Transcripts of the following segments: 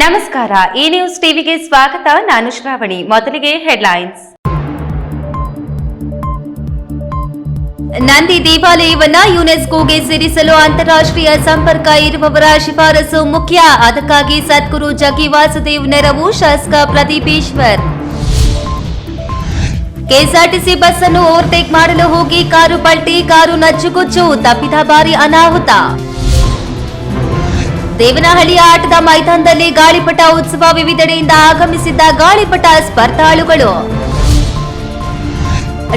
ನಮಸ್ಕಾರ, ಈ ನ್ಯೂಸ್ ಟಿವಿಗೆ ಸ್ವಾಗತ. ನಾನು ಶ್ರಾವಣಿ. ಮೊದಲಿಗೆ ಹೆಡ್ಲೈನ್ಸ್ ನಂದಿ ದೇವಾಲಯವನ್ನ ಯುನೆಸ್ಕೋಗೆ ಸೇರಿಸಲು ಅಂತಾರಾಷ್ಟ್ರೀಯ ಸಂಪರ್ಕ ಇರುವವರ ಶಿಫಾರಸು ಮುಖ್ಯ. ಅದಕ್ಕಾಗಿ ಸದ್ಗುರು ಜಗ್ಗಿ ವಾಸುದೇವ್ ನೆರವು ಶಾಸಕ ಪ್ರದೀಪೇಶ್ವರ್. ಕೆಎಸ್ಆರ್ಟಿಸಿ ಬಸ್ ಅನ್ನು ಓವರ್ಟೇಕ್ ಮಾಡಲು ಹೋಗಿ ಕಾರು ಪಲ್ಟಿ, ಕಾರು ನಚ್ಚುಗುಚ್ಚು ತಪ್ಪಿದ ಬಾರಿ ಅನಾಹುತ. ದೇವನಹಳ್ಳಿಯ ಆಟದ ಮೈದಾನದಲ್ಲಿ ಗಾಳಿಪಟ ಉತ್ಸವ ವಿವಿಧೆಡೆಯಿಂದ ಆಗಮಿಸಿದ್ದ ಗಾಳಿಪಟ ಸ್ಪರ್ಧಾಳುಗಳು.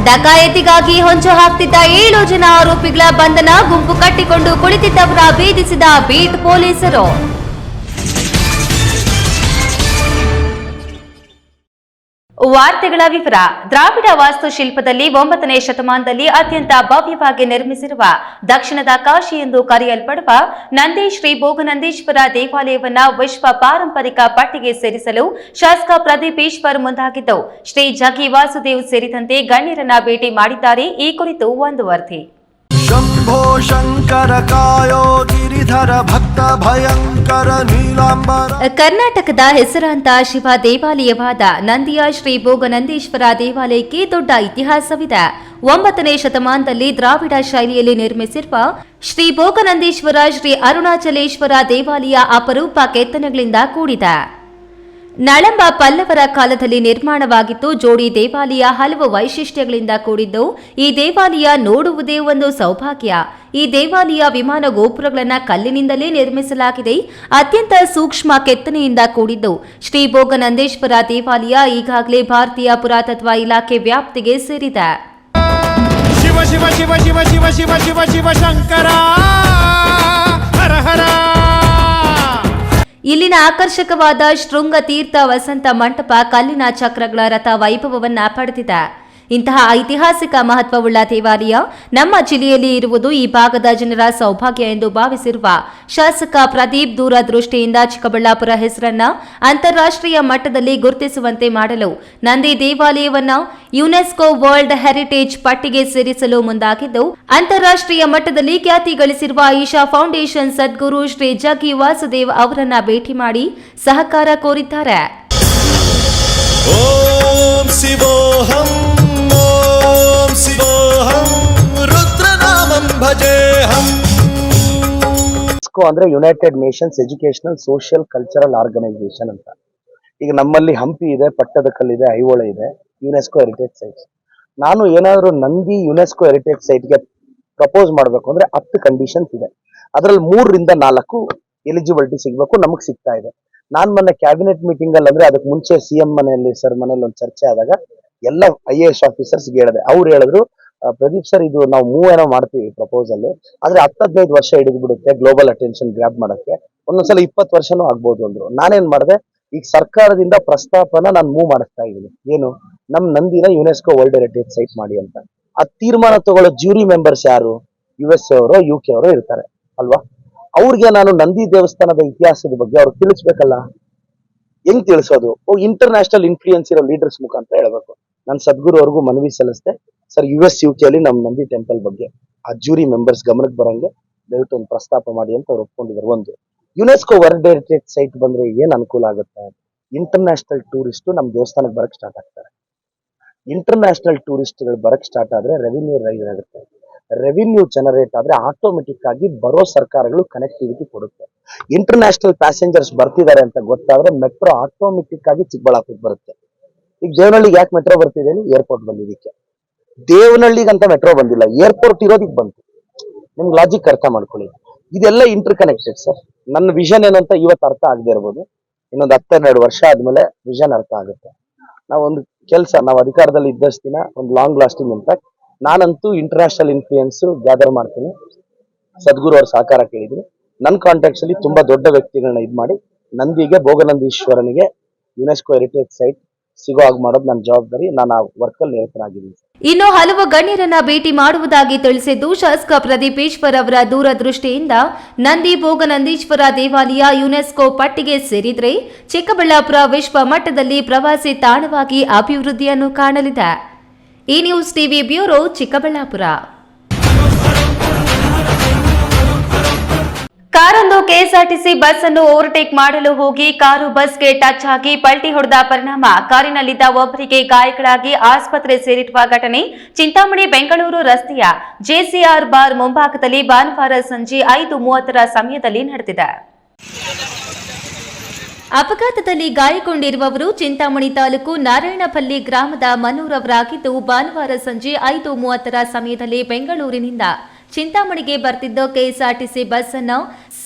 ಡಕಾಯತಿಗಾಗಿ ಹೊಂಚು ಹಾಕ್ತಿದ್ದ ಏಳು ಜನ ಆರೋಪಿಗಳ ಬಂಧನ ಗುಂಪು ಕಟ್ಟಿಕೊಂಡು ಕುಳಿತಿದ್ದವರ ಭೇದಿಸಿದ ಬೀಟ್ ಪೊಲೀಸರು. ವಾರ್ತೆಗಳ ವಿವರ. ದ್ರಾವಿಡ ವಾಸ್ತುಶಿಲ್ಪದಲ್ಲಿ ಒಂಬತ್ತನೇ ಶತಮಾನದಲ್ಲಿ ಅತ್ಯಂತ ಭವ್ಯವಾಗಿ ನಿರ್ಮಿಸಿರುವ ದಕ್ಷಿಣದ ಕಾಶಿ ಎಂದು ಕರೆಯಲ್ಪಡುವ ನಂದೀಶ್ ಶ್ರೀ ಭೋಗನಂದೀಶ್ವರ ದೇವಾಲಯವನ್ನ ವಿಶ್ವ ಪಾರಂಪರಿಕ ಪಟ್ಟಿಗೆ ಸೇರಿಸಲು ಶಾಸಕ ಪ್ರದೀಪ್ ಈಶ್ವರ್ ಮುಂದಾಗಿದ್ದು ಶ್ರೀ ಜಗ್ಗಿ ವಾಸುದೇವ್ ಸೇರಿದಂತೆ ಗಣ್ಯರನ್ನ ಭೇಟಿ ಮಾಡಿದ್ದಾರೆ. ಈ ಕುರಿತು ಒಂದು ವರದಿ शम्भो शङ्कर कायो गिरिधर भक्त भयङ्कर नीलाम्बर ಕರ್ನಾಟಕದ ಹೆಸರಾಂತ ಶಿವ ದೇವಾಲಯವಾದ ನಂದಿಯ ಶ್ರೀ ಭೋಗನಂದೀಶ್ವರ ದೇವಾಲಯಕ್ಕೆ ದೊಡ್ಡ ಇತಿಹಾಸವಿದೆ ಒಂಬತ್ತನೇ ಶತಮಾನದಲ್ಲಿ ದ್ರಾವಿಡ ಶೈಲಿಯಲ್ಲಿ ನಿರ್ಮಿಸಿರುವ ಶ್ರೀ ಭೋಗನಂದೀಶ್ವರ ಶ್ರೀ ಅರುಣಾಚಲೇಶ್ವರ ದೇವಾಲಯ ಅಪರೂಪ ಕೆತ್ತನೆಗಳಿಂದ ಕೂಡಿದೆ ನಳಂಬ ಪಲ್ಲವರ ಕಾಲದಲ್ಲಿ ನಿರ್ಮಾಣವಾಗಿತ್ತು. ಜೋಡಿ ದೇವಾಲಯ ಹಲವು ವೈಶಿಷ್ಟ್ಯಗಳಿಂದ ಕೂಡಿದ್ದು, ಈ ದೇವಾಲಯ ನೋಡುವುದೇ ಒಂದು ಸೌಭಾಗ್ಯ. ಈ ದೇವಾಲಯ ವಿಮಾನ ಗೋಪುರಗಳನ್ನು ಕಲ್ಲಿನಿಂದಲೇ ನಿರ್ಮಿಸಲಾಗಿದೆ. ಅತ್ಯಂತ ಸೂಕ್ಷ್ಮ ಕೆತ್ತನೆಯಿಂದ ಕೂಡಿದ್ದು. ಶ್ರೀ ಭೋಗನಂದೇಶ್ವರ ದೇವಾಲಯ ಈಗಾಗಲೇ ಭಾರತೀಯ ಪುರಾತತ್ವ ಇಲಾಖೆ ವ್ಯಾಪ್ತಿಗೆ ಸೇರಿದೆ. ಶಿವ ಶಿವ ಶಿವ ಶಿವ ಶಿವ ಶಿವ ಶಿವ ಶಿವ ಶಂಕರ! ಹರ ಹರ! ಇಲ್ಲಿನ ಆಕರ್ಷಕವಾದ ಶೃಂಗ ತೀರ್ಥ ವಸಂತ ಮಂಟಪ ಕಲ್ಲಿನ ಚಕ್ರಗಳ ರಥ ವೈಭವವನ್ನ ಪಡೆದಿದೆ. ಇಂತಹ ಐತಿಹಾಸಿಕ ಮಹತ್ವವುಳ್ಳ ದೇವಾಲಯ ನಮ್ಮ ಜಿಲ್ಲೆಯಲ್ಲಿ ಇರುವುದು ಈ ಭಾಗದ ಜನರ ಸೌಭಾಗ್ಯ ಎಂದು ಭಾವಿಸಿರುವ ಶಾಸಕ ಪ್ರದೀಪ್ ದೂರದೃಷ್ಟಿಯಿಂದ ಚಿಕ್ಕಬಳ್ಳಾಪುರ ಹೆಸರನ್ನ ಅಂತಾರಾಷ್ಟ್ರೀಯ ಮಟ್ಟದಲ್ಲಿ ಗುರುತಿಸುವಂತೆ ಮಾಡಲು ನಂದಿ ದೇವಾಲಯವನ್ನು ಯುನೆಸ್ಕೋ ವರ್ಲ್ಡ್ ಹೆರಿಟೇಜ್ ಪಟ್ಟಿಗೆ ಸೇರಿಸಲು ಮುಂದಾಗಿದ್ದು, ಅಂತಾರಾಷ್ಟ್ರೀಯ ಮಟ್ಟದಲ್ಲಿ ಖ್ಯಾತಿ ಗಳಿಸಿರುವ ಈಶಾ ಫೌಂಡೇಶನ್ ಸದ್ಗುರು ಶ್ರೀ ಜಗ್ಗಿ ವಾಸುದೇವ್ ಅವರನ್ನ ಭೇಟಿ ಮಾಡಿ ಸಹಕಾರ ಕೋರಿದ್ದಾರೆ. ॐ ಅಂದ್ರೆ United Nations educational social cultural organisation ಅಂತ. ಈಗ ನಮ್ಮಲ್ಲಿ ಹಂಪಿ ಇದೆ ಪಟ್ಟದಕಲ್ಲು ಇದೆ ಐಹೊಳೆ ಇದೆ ಯುನೆಸ್ಕೋ ಹೆರಿಟೇಜ್ ಸೈಟ್ಸ್ ನಾನು ಏನಾದರೂ ನಂದಿ ಯುನೆಸ್ಕೋ ಹೆರಿಟೇಜ್ ಸೈಟ್ಗೆ ಪ್ರಪೋಸ್ ಮಾಡಬೇಕು ಅಂದ್ರೆ ಹತ್ತು ಕಂಡೀಷನ್ಸ್ ಇದೆ. ಅದರಲ್ಲಿ ಮೂರರಿಂದ ನಾಲ್ಕು ಎಲಿಜಿಬಿಲಿಟಿ ಸಿಗಬೇಕು, ನಮಗೆ ಸಿಗ್ತಾ ಇದೆ. ನಾನು ಮೊನ್ನೆ ಕ್ಯಾಬಿನೆಟ್ ಮೀಟಿಂಗ್ ಅಲ್ಲಿ ಅಂದ್ರೆ ಅದಕ್ಕೆ ಮುಂಚೆ ಸಿ ಎಂ ಮನೆಯಲ್ಲಿ ಸರ್ ಮನೇಲಿ ಒಂದು ಚರ್ಚೆ ಆದಾಗ ಎಲ್ಲ ಐ ಎ ಎಸ್ ಆಫೀಸರ್ಸ್ ಹೇಳಿದೆ. ಅವ್ರು ಹೇಳಿದ್ರು ಪ್ರದೀಪ್ ಸರ್, ಇದು ನಾವು ಮೂವ್ ಏನೋ ಮಾಡ್ತೀವಿ ಪ್ರಪೋಸಲ್ ಆದ್ರೆ ಹತ್ತದ್ನೈದು ವರ್ಷ ಹಿಡಿದು ಬಿಡುತ್ತೆ ಗ್ಲೋಬಲ್ ಅಟೆನ್ಷನ್ ಗ್ರ್ಯಾಬ್ ಮಾಡಕ್ಕೆ. ಒಂದೊಂದ್ಸಲ ಇಪ್ಪತ್ತು ವರ್ಷನೂ ಆಗ್ಬೋದು ಅಂದ್ರು. ನಾನೇನ್ ಮಾಡಿದೆ, ಈಗ ಸರ್ಕಾರದಿಂದ ಪ್ರಸ್ತಾಪನ ನಾನು ಮೂವ್ ಮಾಡಿಸ್ತಾ ಇದ್ದೀನಿ. ಏನು? ನಮ್ ನಂದಿನ ಯುನೆಸ್ಕೋ ವರ್ಲ್ಡ್ ಹೆರಿಟೇಜ್ ಸೈಟ್ ಮಾಡಿ ಅಂತ. ಆ ತೀರ್ಮಾನ ತಗೊಳ್ಳೋ ಜ್ಯೂರಿ ಮೆಂಬರ್ಸ್ ಯಾರು? ಯು ಎಸ್ ಅವರು ಯು ಕೆ ಅವರು ಇರ್ತಾರೆ. ಅಲ್ವಾ? ಅವ್ರಿಗೆ ನಾನು ನಂದಿ ದೇವಸ್ಥಾನದ ಇತಿಹಾಸದ ಬಗ್ಗೆ ಅವ್ರು ತಿಳಿಸ್ಬೇಕಲ್ಲ? ಹೆಂಗ್ ತಿಳಿಸೋದು? ಇಂಟರ್ ಇಂಟರ್ನ್ಯಾಷನಲ್ ಇನ್ಫ್ಲೂಯೆನ್ಸ್ ಇರೋ ಲೀಡರ್ಸ್ ಮುಖಾಂತರ ಹೇಳ್ಬೇಕು. ನಾನು ಸದ್ಗುರು ಅವ್ರಿಗೂ ಮನವಿ ಸಲ್ಲಿಸ್ದೆ. ಸರ್ ಯು ಎಸ್ ಯು ಅಲ್ಲಿ ನಮ್ಮ ನಂದಿ ಟೆಂಪಲ್ ಬಗ್ಗೆ ಆ ಜೂರಿ ಮೆಂಬರ್ಸ್ ಗಮನಕ್ಕೆ ಬರಂಗೆ ದಯವಿಟ್ಟು ಒಂದು ಪ್ರಸ್ತಾಪ ಮಾಡಿ ಅಂತ ಅವ್ರು ಒಪ್ಕೊಂಡಿದ್ದಾರೆ. ಒಂದು ಯುನೆಸ್ಕೋ ವರ್ಲ್ಡ್ ಹೆರಿಟೇಜ್ ಸೈಟ್ ಬಂದ್ರೆ ಏನ್ ಅನುಕೂಲ ಆಗುತ್ತೆ? ಇಂಟರ್ನ್ಯಾಷನಲ್ ಟೂರಿಸ್ಟ್ ನಮ್ ದೇವಸ್ಥಾನಕ್ಕೆ ಬರಕ್ ಸ್ಟಾರ್ಟ್ ಆಗ್ತಾರೆ. ಇಂಟರ್ನ್ಯಾಷನಲ್ ಟೂರಿಸ್ಟ್ಗಳು ಬರಕ್ ಸ್ಟಾರ್ಟ್ ಆದ್ರೆ ರೆವಿನ್ಯೂ ರೈಸ್ ಆಗುತ್ತೆ. ರೆವಿನ್ಯೂ ಜನರೇಟ್ ಆದ್ರೆ ಆಟೋಮೆಟಿಕ್ ಆಗಿ ಬರೋ ಸರ್ಕಾರಗಳು ಕನೆಕ್ಟಿವಿಟಿ ಕೊಡುತ್ತೆ. ಇಂಟರ್ನ್ಯಾಷನಲ್ ಪ್ಯಾಸೆಂಜರ್ಸ್ ಬರ್ತಿದ್ದಾರೆ ಅಂತ ಗೊತ್ತಾದ್ರೆ ಮೆಟ್ರೋ ಆಟೋಮೆಟಿಕ್ ಆಗಿ ಚಿಕ್ಕಬಳ್ಳಾಪುರಕ್ಕೆ ಬರುತ್ತೆ. ಈಗ ದೇವನಹಳ್ಳಿಗೆ ಯಾಕೆ ಮೆಟ್ರೋ ಬರ್ತಿದೆ ಏರ್ಪೋರ್ಟ್ ಬಂದಿದ್ದಕ್ಕೆ. ದೇವನಹಳ್ಳಿಗೆ ಅಂತ ಮೆಟ್ರೋ ಬಂದಿಲ್ಲ. ಏರ್ಪೋರ್ಟ್ ಇರೋದಕ್ಕೆ ಬಂತು. ನಿಮ್ಗೆ ಲಾಜಿಕ್ ಅರ್ಥ ಮಾಡ್ಕೊಳ್ಳಿ. ಇದೆಲ್ಲ ಇಂಟರ್ ಕನೆಕ್ಟೆಡ್ ಸರ್ ನನ್ನ ವಿಷನ್ ಏನಂತ ಇವತ್ತು ಅರ್ಥ ಆಗದೆ ಇರ್ಬೋದು. ಇನ್ನೊಂದು ಹತ್ತೆರಡು ವರ್ಷ ಆದ್ಮೇಲೆ ವಿಷನ್ ಅರ್ಥ ಆಗುತ್ತೆ. ನಾವೊಂದು ಕೆಲಸ, ನಾವು ಅಧಿಕಾರದಲ್ಲಿ ಇದ್ದಷ್ಟು ದಿನ, ಒಂದು ಲಾಂಗ್ ಲಾಸ್ಟಿಂಗ್ ಇಂಪ್ಯಾಕ್ಟ್ ನಾನಂತೂ ಇಂಟರ್ನ್ಯಾಷನಲ್ ಇನ್ಫ್ಲೂಯೆನ್ಸ್ ಗ್ಯಾದರ್ ಮಾಡ್ತೀನಿ. ಸದ್ಗುರು ಅವ್ರ ಸಹಕಾರ ಕೇಳಿದ್ರು ನನ್ನ ಕಾಂಟ್ಯಾಕ್ಟ್ಸ್ ಅಲ್ಲಿ ತುಂಬಾ ದೊಡ್ಡ ವ್ಯಕ್ತಿಗಳನ್ನ ಇದು ಮಾಡಿ, ನಂದಿಗೆ, ಭೋಗನಂದೀಶ್ವರನಿಗೆ ಯುನೆಸ್ಕೋ ಹೆರಿಟೇಜ್ ಸೈಟ್ ಸಿಗೋ ಹಾಗೆ ಮಾಡೋದು ನನ್ನ ಜವಾಬ್ದಾರಿ. ನಾನು ಆ ವರ್ಕಲ್ಲಿ ನಿರತನಾಗಿದ್ದೀನಿ ಇನ್ನು ಹಲವು ಗಣ್ಯರನ್ನ ಭೇಟಿ ಮಾಡುವುದಾಗಿ ತಿಳಿಸಿದ್ದು ಶಾಸಕ ಪ್ರದೀಪೇಶ್ವರ್ ಅವರ ದೂರದೃಷ್ಟಿಯಿಂದ ನಂದಿ ಭೋಗನಂದೀಶ್ವರ ದೇವಾಲಯ ಯುನೆಸ್ಕೋ ಪಟ್ಟಿಗೆ ಸೇರಿದ್ರೆ ಚಿಕ್ಕಬಳ್ಳಾಪುರ ವಿಶ್ವ ಮಟ್ಟದಲ್ಲಿ ಪ್ರವಾಸಿ ತಾಣವಾಗಿ ಅಭಿವೃದ್ಧಿಯನ್ನು ಕಾಣಲಿದೆ. ಈ ನ್ಯೂಸ್ ಟಿವಿ ಬ್ಯೂರೋ ಚಿಕ್ಕಬಳ್ಳಾಪುರ. ಕಾರೊಂದು ಕೆಎಸ್ಆರ್ಟಿಸಿ ಬಸ್ ಅನ್ನು ಓವರ್ಟೇಕ್ ಮಾಡಲು ಹೋಗಿ ಕಾರು ಬಸ್ಗೆ ಟಚ್ ಆಗಿ ಪಲ್ಟಿ ಹೊಡೆದ ಪರಿಣಾಮ. ಕಾರಿನಲ್ಲಿದ್ದ ಒಬ್ಬರಿಗೆ ಗಾಯಗಳಾಗಿ ಆಸ್ಪತ್ರೆ ಸೇರಿರುವ ಘಟನೆ ಚಿಂತಾಮಣಿ ಬೆಂಗಳೂರು ರಸ್ತೆಯ ಜೆಸಿಆರ್ ಬಾರ್ ಮುಂಭಾಗದಲ್ಲಿ ಭಾನುವಾರ ಸಂಜೆ ಐದು ಮೂವತ್ತರ ಸಮಯದಲ್ಲಿ ನಡೆದಿದೆ. ಅಪಘಾತದಲ್ಲಿ ಗಾಯಗೊಂಡಿರುವವರು ಚಿಂತಾಮಣಿ ತಾಲೂಕು ನಾರಾಯಣಪಲ್ಲಿ ಗ್ರಾಮದ ಮನೂರವರಾಗಿದ್ದು ಭಾನುವಾರ ಸಂಜೆ ಐದು ಮೂವತ್ತರ ಸಮಯದಲ್ಲಿ ಬೆಂಗಳೂರಿನಿಂದ ಚಿಂತಾಮಣಿಗೆ ಬರ್ತಿದ್ದ ಕೆಎಸ್ಆರ್ಟಿಸಿ ಬಸ್ ಅನ್ನು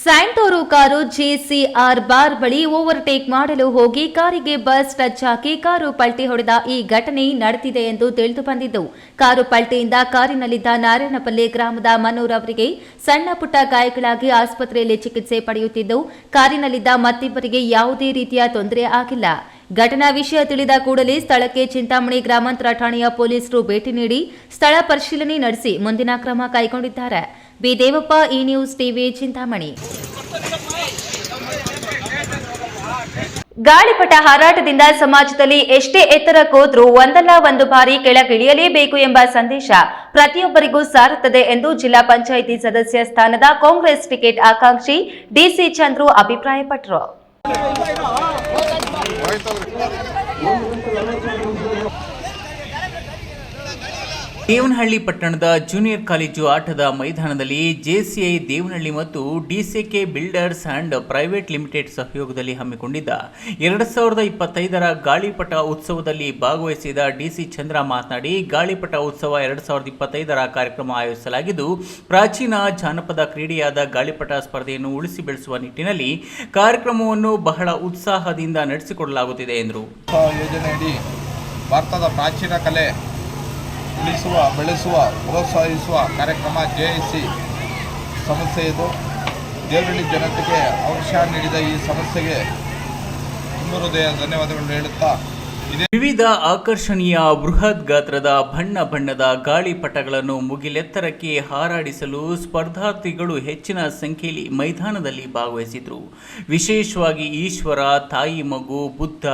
ಸ್ಯಾಂಟೋರು ಕಾರು ಜೆಸಿಆರ್ ಬಾರ್ ಬಳಿ ಓವರ್ಟೇಕ್ ಮಾಡಲು ಹೋಗಿ ಕಾರಿಗೆ ಬಸ್ ಟಚ್ ಹಾಕಿ ಕಾರು ಪಲ್ಟಿ ಹೊಡೆದ ಈ ಘಟನೆ ನಡೆದಿದೆ ಎಂದು ತಿಳಿದು ಬಂದಿದ್ದು. ಕಾರು ಪಲ್ಟಿಯಿಂದ ಕಾರಿನಲ್ಲಿದ್ದ ನಾರಾಯಣಪಲ್ಲಿ ಗ್ರಾಮದ ಮನೋರ್ ಅವರಿಗೆ ಸಣ್ಣ ಪುಟ್ಟ ಗಾಯಗಳಾಗಿ ಆಸ್ಪತ್ರೆಯಲ್ಲಿ ಚಿಕಿತ್ಸೆ ಪಡೆಯುತ್ತಿದ್ದು, ಕಾರಿನಲ್ಲಿದ್ದ ಮತ್ತಿಬ್ಬರಿಗೆ ಯಾವುದೇ ರೀತಿಯ ತೊಂದರೆ ಆಗಿಲ್ಲ. ಘಟನಾ ವಿಷಯ ತಿಳಿದ ಕೂಡಲೇ ಸ್ಥಳಕ್ಕೆ ಚಿಂತಾಮಣಿ ಗ್ರಾಮಾಂತರ ಠಾಣೆಯ ಪೊಲೀಸರು ಭೇಟಿ ನೀಡಿ ಸ್ಥಳ ಪರಿಶೀಲನೆ ನಡೆಸಿ ಮುಂದಿನ ಕ್ರಮ ಕೈಗೊಂಡಿದ್ದಾರೆ. B. Devappa, E news TV Chintamani. ಗಾಳಿಪಟ ಹಾರಾಟದಿಂದ ಸಮಾಜದಲ್ಲಿ ಎಷ್ಟೇ ಎತ್ತರಕ್ಕೋದ್ರೂ ಒಂದಲ್ಲ ಒಂದು ಬಾರಿ ಕೆಳಗಿಳಿಯಲೇಬೇಕು ಎಂಬ ಸಂದೇಶ ಪ್ರತಿಯೊಬ್ಬರಿಗೂ ಸಾರುತ್ತದೆ ಎಂದು ಜಿಲ್ಲಾ ಪಂಚಾಯಿತಿ ಸದಸ್ಯ ಸ್ಥಾನದ ಕಾಂಗ್ರೆಸ್ ಟಿಕೆಟ್ ಆಕಾಂಕ್ಷಿ ಡಿಸಿ ಚಂದ್ರು ಅಭಿಪ್ರಾಯಪಟ್ಟರು. ಹೋಯ್ತವ್ರಿ ದೇವನಹಳ್ಳಿ ಪಟ್ಟಣದ ಜೂನಿಯರ್ ಕಾಲೇಜು ಆಟದ ಮೈದಾನದಲ್ಲಿ ಜೆಸಿಐ ದೇವನಹಳ್ಳಿ ಮತ್ತು DCK builders and private limited ಸಹಯೋಗದಲ್ಲಿ ಹಮ್ಮಿಕೊಂಡಿದ್ದ ಎರಡು ಸಾವಿರದ ಇಪ್ಪತ್ತೈದರ ಗಾಳಿಪಟ ಉತ್ಸವದಲ್ಲಿ ಭಾಗವಹಿಸಿದ ಡಿಸಿ ಚಂದ್ರ ಮಾತನಾಡಿ, ಗಾಳಿಪಟ ಉತ್ಸವ ಎರಡು ಸಾವಿರದ ಇಪ್ಪತ್ತೈದರ ಕಾರ್ಯಕ್ರಮ ಆಯೋಜಿಸಲಾಗಿದ್ದು, ಪ್ರಾಚೀನ ಜಾನಪದ ಕ್ರೀಡೆಯಾದ ಗಾಳಿಪಟ ಸ್ಪರ್ಧೆಯನ್ನು ಉಳಿಸಿ ಬೆಳೆಸುವ ನಿಟ್ಟಿನಲ್ಲಿ ಕಾರ್ಯಕ್ರಮವನ್ನು ಬಹಳ ಉತ್ಸಾಹದಿಂದ ನಡೆಸಿಕೊಡಲಾಗುತ್ತಿದೆ ಎಂದರು. ಭಾರತದ ಪ್ರಾಚೀನ ಕಲೆ ಉಳಿಸುವ ಬೆಳೆಸುವ, ಪ್ರೋತ್ಸಾಹಿಸುವ ಕಾರ್ಯಕ್ರಮ ಜೆ ಸಿ. ಸಮಸ್ಯೆ ಇದು. ದೇವರಳ್ಳಿ ಜನತೆಗೆ ಅವಕಾಶ ನೀಡಿದ ಈ ಸಮಸ್ಯೆಗೆ ತುಂಬ ಹೃದಯ ಧನ್ಯವಾದಗಳನ್ನು ಹೇಳುತ್ತಾ ವಿವಿಧ ಆಕರ್ಷಣೀಯ ಬೃಹತ್ ಗಾತ್ರದ ಬಣ್ಣ ಬಣ್ಣದ ಗಾಳಿಪಟಗಳನ್ನು ಮುಗಿಲೆತ್ತರಕ್ಕೆ ಹಾರಾಡಿಸಲು ಸ್ಪರ್ಧಾರ್ಥಿಗಳು ಹೆಚ್ಚಿನ ಸಂಖ್ಯೆಯಲ್ಲಿ ಮೈದಾನದಲ್ಲಿ ಭಾಗವಹಿಸಿದ್ರು. ವಿಶೇಷವಾಗಿ ಈಶ್ವರ, ತಾಯಿ ಮಗು, ಬುದ್ಧ,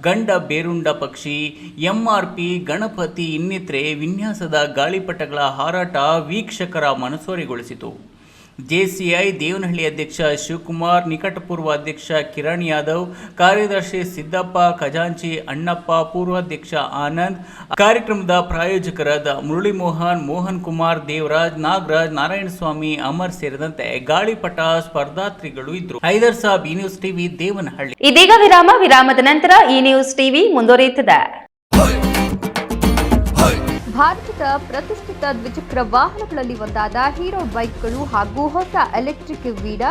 ಗಂಡ ಬೇರುಂಡ ಪಕ್ಷಿ, ಎಂಆರ್ಪಿ, ಗಣಪತಿ ಇನ್ನಿತರೆ ವಿನ್ಯಾಸದ ಗಾಳಿಪಟಗಳ ಹಾರಾಟ ವೀಕ್ಷಕರ ಮನಸೂರೆಗೊಳಿಸಿತು. ಜೆಸಿಐ ದೇವನಹಳ್ಳಿ ಅಧ್ಯಕ್ಷ ಶಿವಕುಮಾರ್, ನಿಕಟಪೂರ್ವ ಅಧ್ಯಕ್ಷ ಕಿರಣ್ ಯಾದವ್, ಕಾರ್ಯದರ್ಶಿ ಸಿದ್ದಪ್ಪ, ಖಜಾಂಚಿ ಅಣ್ಣಪ್ಪ, ಪೂರ್ವಾಧ್ಯಕ್ಷ ಆನಂದ್, ಕಾರ್ಯಕ್ರಮದ ಪ್ರಾಯೋಜಕರಾದ ಮುರಳಿ ಮೋಹನ್ ಮೋಹನ್ ಕುಮಾರ್, ದೇವರಾಜ್, ನಾಗರಾಜ್, ನಾರಾಯಣಸ್ವಾಮಿ, ಅಮರ್ ಸೇರಿದಂತೆ ಗಾಳಿಪಟ ಸ್ಪರ್ಧಾತ್ರಿಗಳು ಇದ್ರು. ಹೈದರ್ ಸಾಬ್, ಈ ನ್ಯೂಸ್ ಟಿವಿ, ದೇವನಹಳ್ಳಿ. ಇದೀಗ ವಿರಾಮ, ವಿರಾಮದ ನಂತರ ಈ ನ್ಯೂಸ್ ಟಿವಿ ಮುಂದುವರಿಯುತ್ತದೆ. ಭಾರತದ ಪ್ರತಿಷ್ಠಿತ ದ್ವಿಚಕ್ರ ವಾಹನಗಳಲ್ಲಿ ಒಂದಾದ ಹೀರೋ ಬೈಕ್ಗಳು ಹಾಗೂ ಹೊಸ ಎಲೆಕ್ಟ್ರಿಕ್ ವೀಡಾ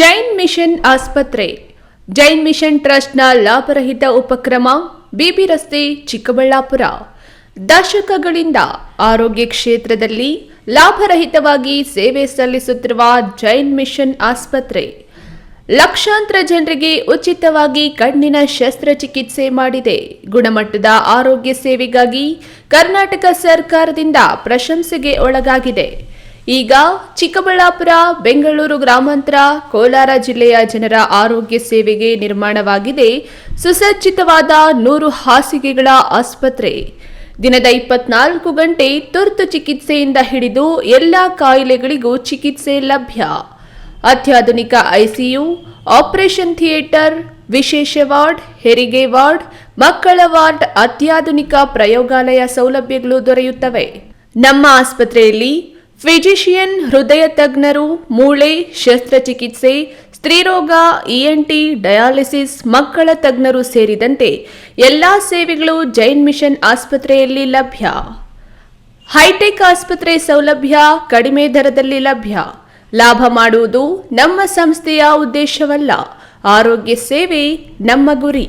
ಜೈನ್ ಮಿಷನ್ ಆಸ್ಪತ್ರೆ. ಜೈನ್ ಮಿಷನ್ ಟ್ರಸ್ಟ್ನ ಲಾಭರಹಿತ ಉಪಕ್ರಮ, ಬಿಬಿ ರಸ್ತೆ, ಚಿಕ್ಕಬಳ್ಳಾಪುರ. ದಶಕಗಳಿಂದ ಆರೋಗ್ಯ ಕ್ಷೇತ್ರದಲ್ಲಿ ಲಾಭರಹಿತವಾಗಿ ಸೇವೆ ಸಲ್ಲಿಸುತ್ತಿರುವ ಜೈನ್ ಮಿಷನ್ ಆಸ್ಪತ್ರೆ. ಲಕ್ಷಾಂತರ ಜನರಿಗೆ ಉಚಿತವಾಗಿ ಕಣ್ಣಿನ ಶಸ್ತ್ರಚಿಕಿತ್ಸೆ ಮಾಡಿದೆ. ಗುಣಮಟ್ಟದ ಆರೋಗ್ಯ ಸೇವೆಗಾಗಿ ಕರ್ನಾಟಕ ಸರ್ಕಾರದಿಂದ ಪ್ರಶಂಸೆಗೆ ಒಳಗಾಗಿದೆ. ಈಗ ಚಿಕ್ಕಬಳ್ಳಾಪುರ, ಬೆಂಗಳೂರು ಗ್ರಾಮಾಂತರ, ಕೋಲಾರ ಜಿಲ್ಲೆಯ ಜನರ ಆರೋಗ್ಯ ಸೇವೆಗೆ ನಿರ್ಮಾಣವಾಗಿದೆ. ಸುಸಜ್ಜಿತವಾದ ನೂರು ಹಾಸಿಗೆಗಳ ಆಸ್ಪತ್ರೆ. ದಿನದ ಇಪ್ಪತ್ನಾಲ್ಕು ಗಂಟೆ ತುರ್ತು ಚಿಕಿತ್ಸೆಯಿಂದ ಹಿಡಿದು ಎಲ್ಲ ಕಾಯಿಲೆಗಳಿಗೂ ಚಿಕಿತ್ಸೆ ಲಭ್ಯ. ಅತ್ಯಾಧುನಿಕ ಐಸಿಯು, ಆಪರೇಷನ್ ಥಿಯೇಟರ್, ವಿಶೇಷ ವಾರ್ಡ್, ಹೆರಿಗೆ ವಾರ್ಡ್, ಮಕ್ಕಳ ವಾರ್ಡ್, ಅತ್ಯಾಧುನಿಕ ಪ್ರಯೋಗಾಲಯ ಸೌಲಭ್ಯಗಳು ದೊರೆಯುತ್ತವೆ. ನಮ್ಮ ಆಸ್ಪತ್ರೆಯಲ್ಲಿ ಫಿಜಿಷಿಯನ್ ಹೃದಯ ತಜ್ಞರು ಮೂಳೆ, ಶಸ್ತ್ರಚಿಕಿತ್ಸೆ, ಸ್ತ್ರೀರೋಗ ಇಎನ್ಟಿ ಡಯಾಲಿಸಿಸ್, ಮಕ್ಕಳ ತಜ್ಞರು ಸೇರಿದಂತೆ ಎಲ್ಲಾ ಸೇವೆಗಳು ಜೈನ್ ಮಿಷನ್ ಆಸ್ಪತ್ರೆಯಲ್ಲಿ ಲಭ್ಯ. ಹೈಟೆಕ್ ಆಸ್ಪತ್ರೆ ಸೌಲಭ್ಯ ಕಡಿಮೆ ದರದಲ್ಲಿ ಲಭ್ಯ. ಲಾಭ ಮಾಡುವುದು ನಮ್ಮ ಸಂಸ್ಥೆಯ ಉದ್ದೇಶವಲ್ಲ. ಆರೋಗ್ಯ ಸೇವೆ ನಮ್ಮ ಗುರಿ.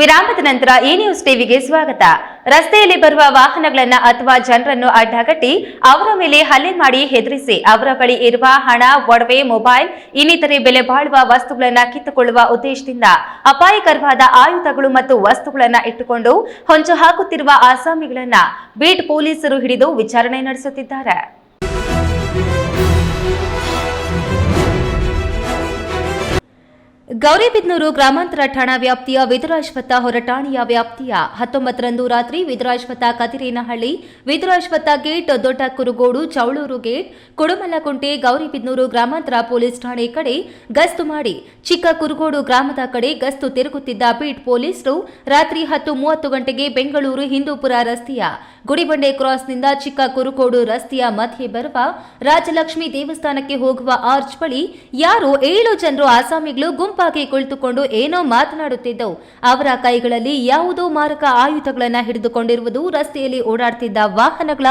ವಿರಾಮದ ನಂತರ ಈ ನ್ಯೂಸ್ ಟಿವಿಗೆ ಸ್ವಾಗತ. ರಸ್ತೆಯಲ್ಲಿ ಬರುವ ವಾಹನಗಳನ್ನ ಅಥವಾ ಜನರನ್ನು ಅಡ್ಡಗಟ್ಟಿ ಅವರ ಮೇಲೆ ಹಲ್ಲೆ ಮಾಡಿ ಹೆದರಿಸಿ ಅವರ ಬಳಿ ಇರುವ ಹಣ, ಒಡವೆ, ಮೊಬೈಲ್, ಇನ್ನಿತರೆ ಬೆಲೆ ಬಾಳುವ ವಸ್ತುಗಳನ್ನ ಕಿತ್ತುಕೊಳ್ಳುವ ಉದ್ದೇಶದಿಂದ ಅಪಾಯಕರವಾದ ಆಯುಧಗಳು ಮತ್ತು ವಸ್ತುಗಳನ್ನ ಇಟ್ಟುಕೊಂಡು ಹೊಂಚು ಹಾಕುತ್ತಿರುವ ಆಸಾಮಿಗಳನ್ನ ಬೀಟ್ ಪೊಲೀಸರು ಹಿಡಿದು ವಿಚಾರಣೆ ನಡೆಸುತ್ತಿದ್ದಾರೆ. ಗೌರಿಬಿದನೂರು ಗ್ರಾಮಾಂತರ ಠಾಣಾ ವ್ಯಾಪ್ತಿಯ ವಿದುರಾಶ್ವತ್ಥ ಹೊರಠಾಣೆಯ ವ್ಯಾಪ್ತಿಯ ಹತ್ತೊಂಬತ್ತರಂದು ರಾತ್ರಿ ವಿದುರಾಶ್ವತ್ಥ ಕದಿರೇನಹಳ್ಳಿ, ವಿದುರಾಶ್ವತ್ಥ ಗೇಟ್ ದೊಡ್ಡ ಕುರುಗೋಡು ಚೌಳೂರು ಗೇಟ್, ಕುಡುಮಲಕುಂಟೆ, ಗೌರಿಬಿದ್ನೂರು ಗ್ರಾಮಾಂತರ ಪೊಲೀಸ್ ಠಾಣೆ ಕಡೆ ಗಸ್ತು ಮಾಡಿ ಚಿಕ್ಕ ಕುರುಗೋಡು ಗ್ರಾಮದ ಕಡೆ ಗಸ್ತು ತಿರುಗುತ್ತಿದ್ದ ಬೀಟ್ ಪೊಲೀಸರು ರಾತ್ರಿ ಹತ್ತು ಮೂವತ್ತು ಗಂಟೆಗೆ ಬೆಂಗಳೂರು ಹಿಂದೂಪುರ ರಸ್ತೆಯ ಗುಡಿಬಂಡೆ ಕ್ರಾಸ್ನಿಂದ ಚಿಕ್ಕ ಕುರುಕೋಡು ರಸ್ತೆಯ ಮಧ್ಯೆ ಬರುವ ರಾಜಲಕ್ಷ್ಮಿ ದೇವಸ್ಥಾನಕ್ಕೆ ಹೋಗುವ ಆರ್ಚ್ ಬಳಿ ಯಾರು ಏಳು ಜನರು ಆಸಾಮಿಗಳು ಗುಂಪಾಗಿ ಕುಳಿತುಕೊಂಡು ಏನೋ ಮಾತನಾಡುತ್ತಿದ್ದವು. ಅವರ ಕೈಗಳಲ್ಲಿ ಯಾವುದೋ ಮಾರಕ ಆಯುಧಗಳನ್ನು ಹಿಡಿದುಕೊಂಡಿರುವುದು ರಸ್ತೆಯಲ್ಲಿ ಓಡಾಡ್ತಿದ್ದ ವಾಹನಗಳ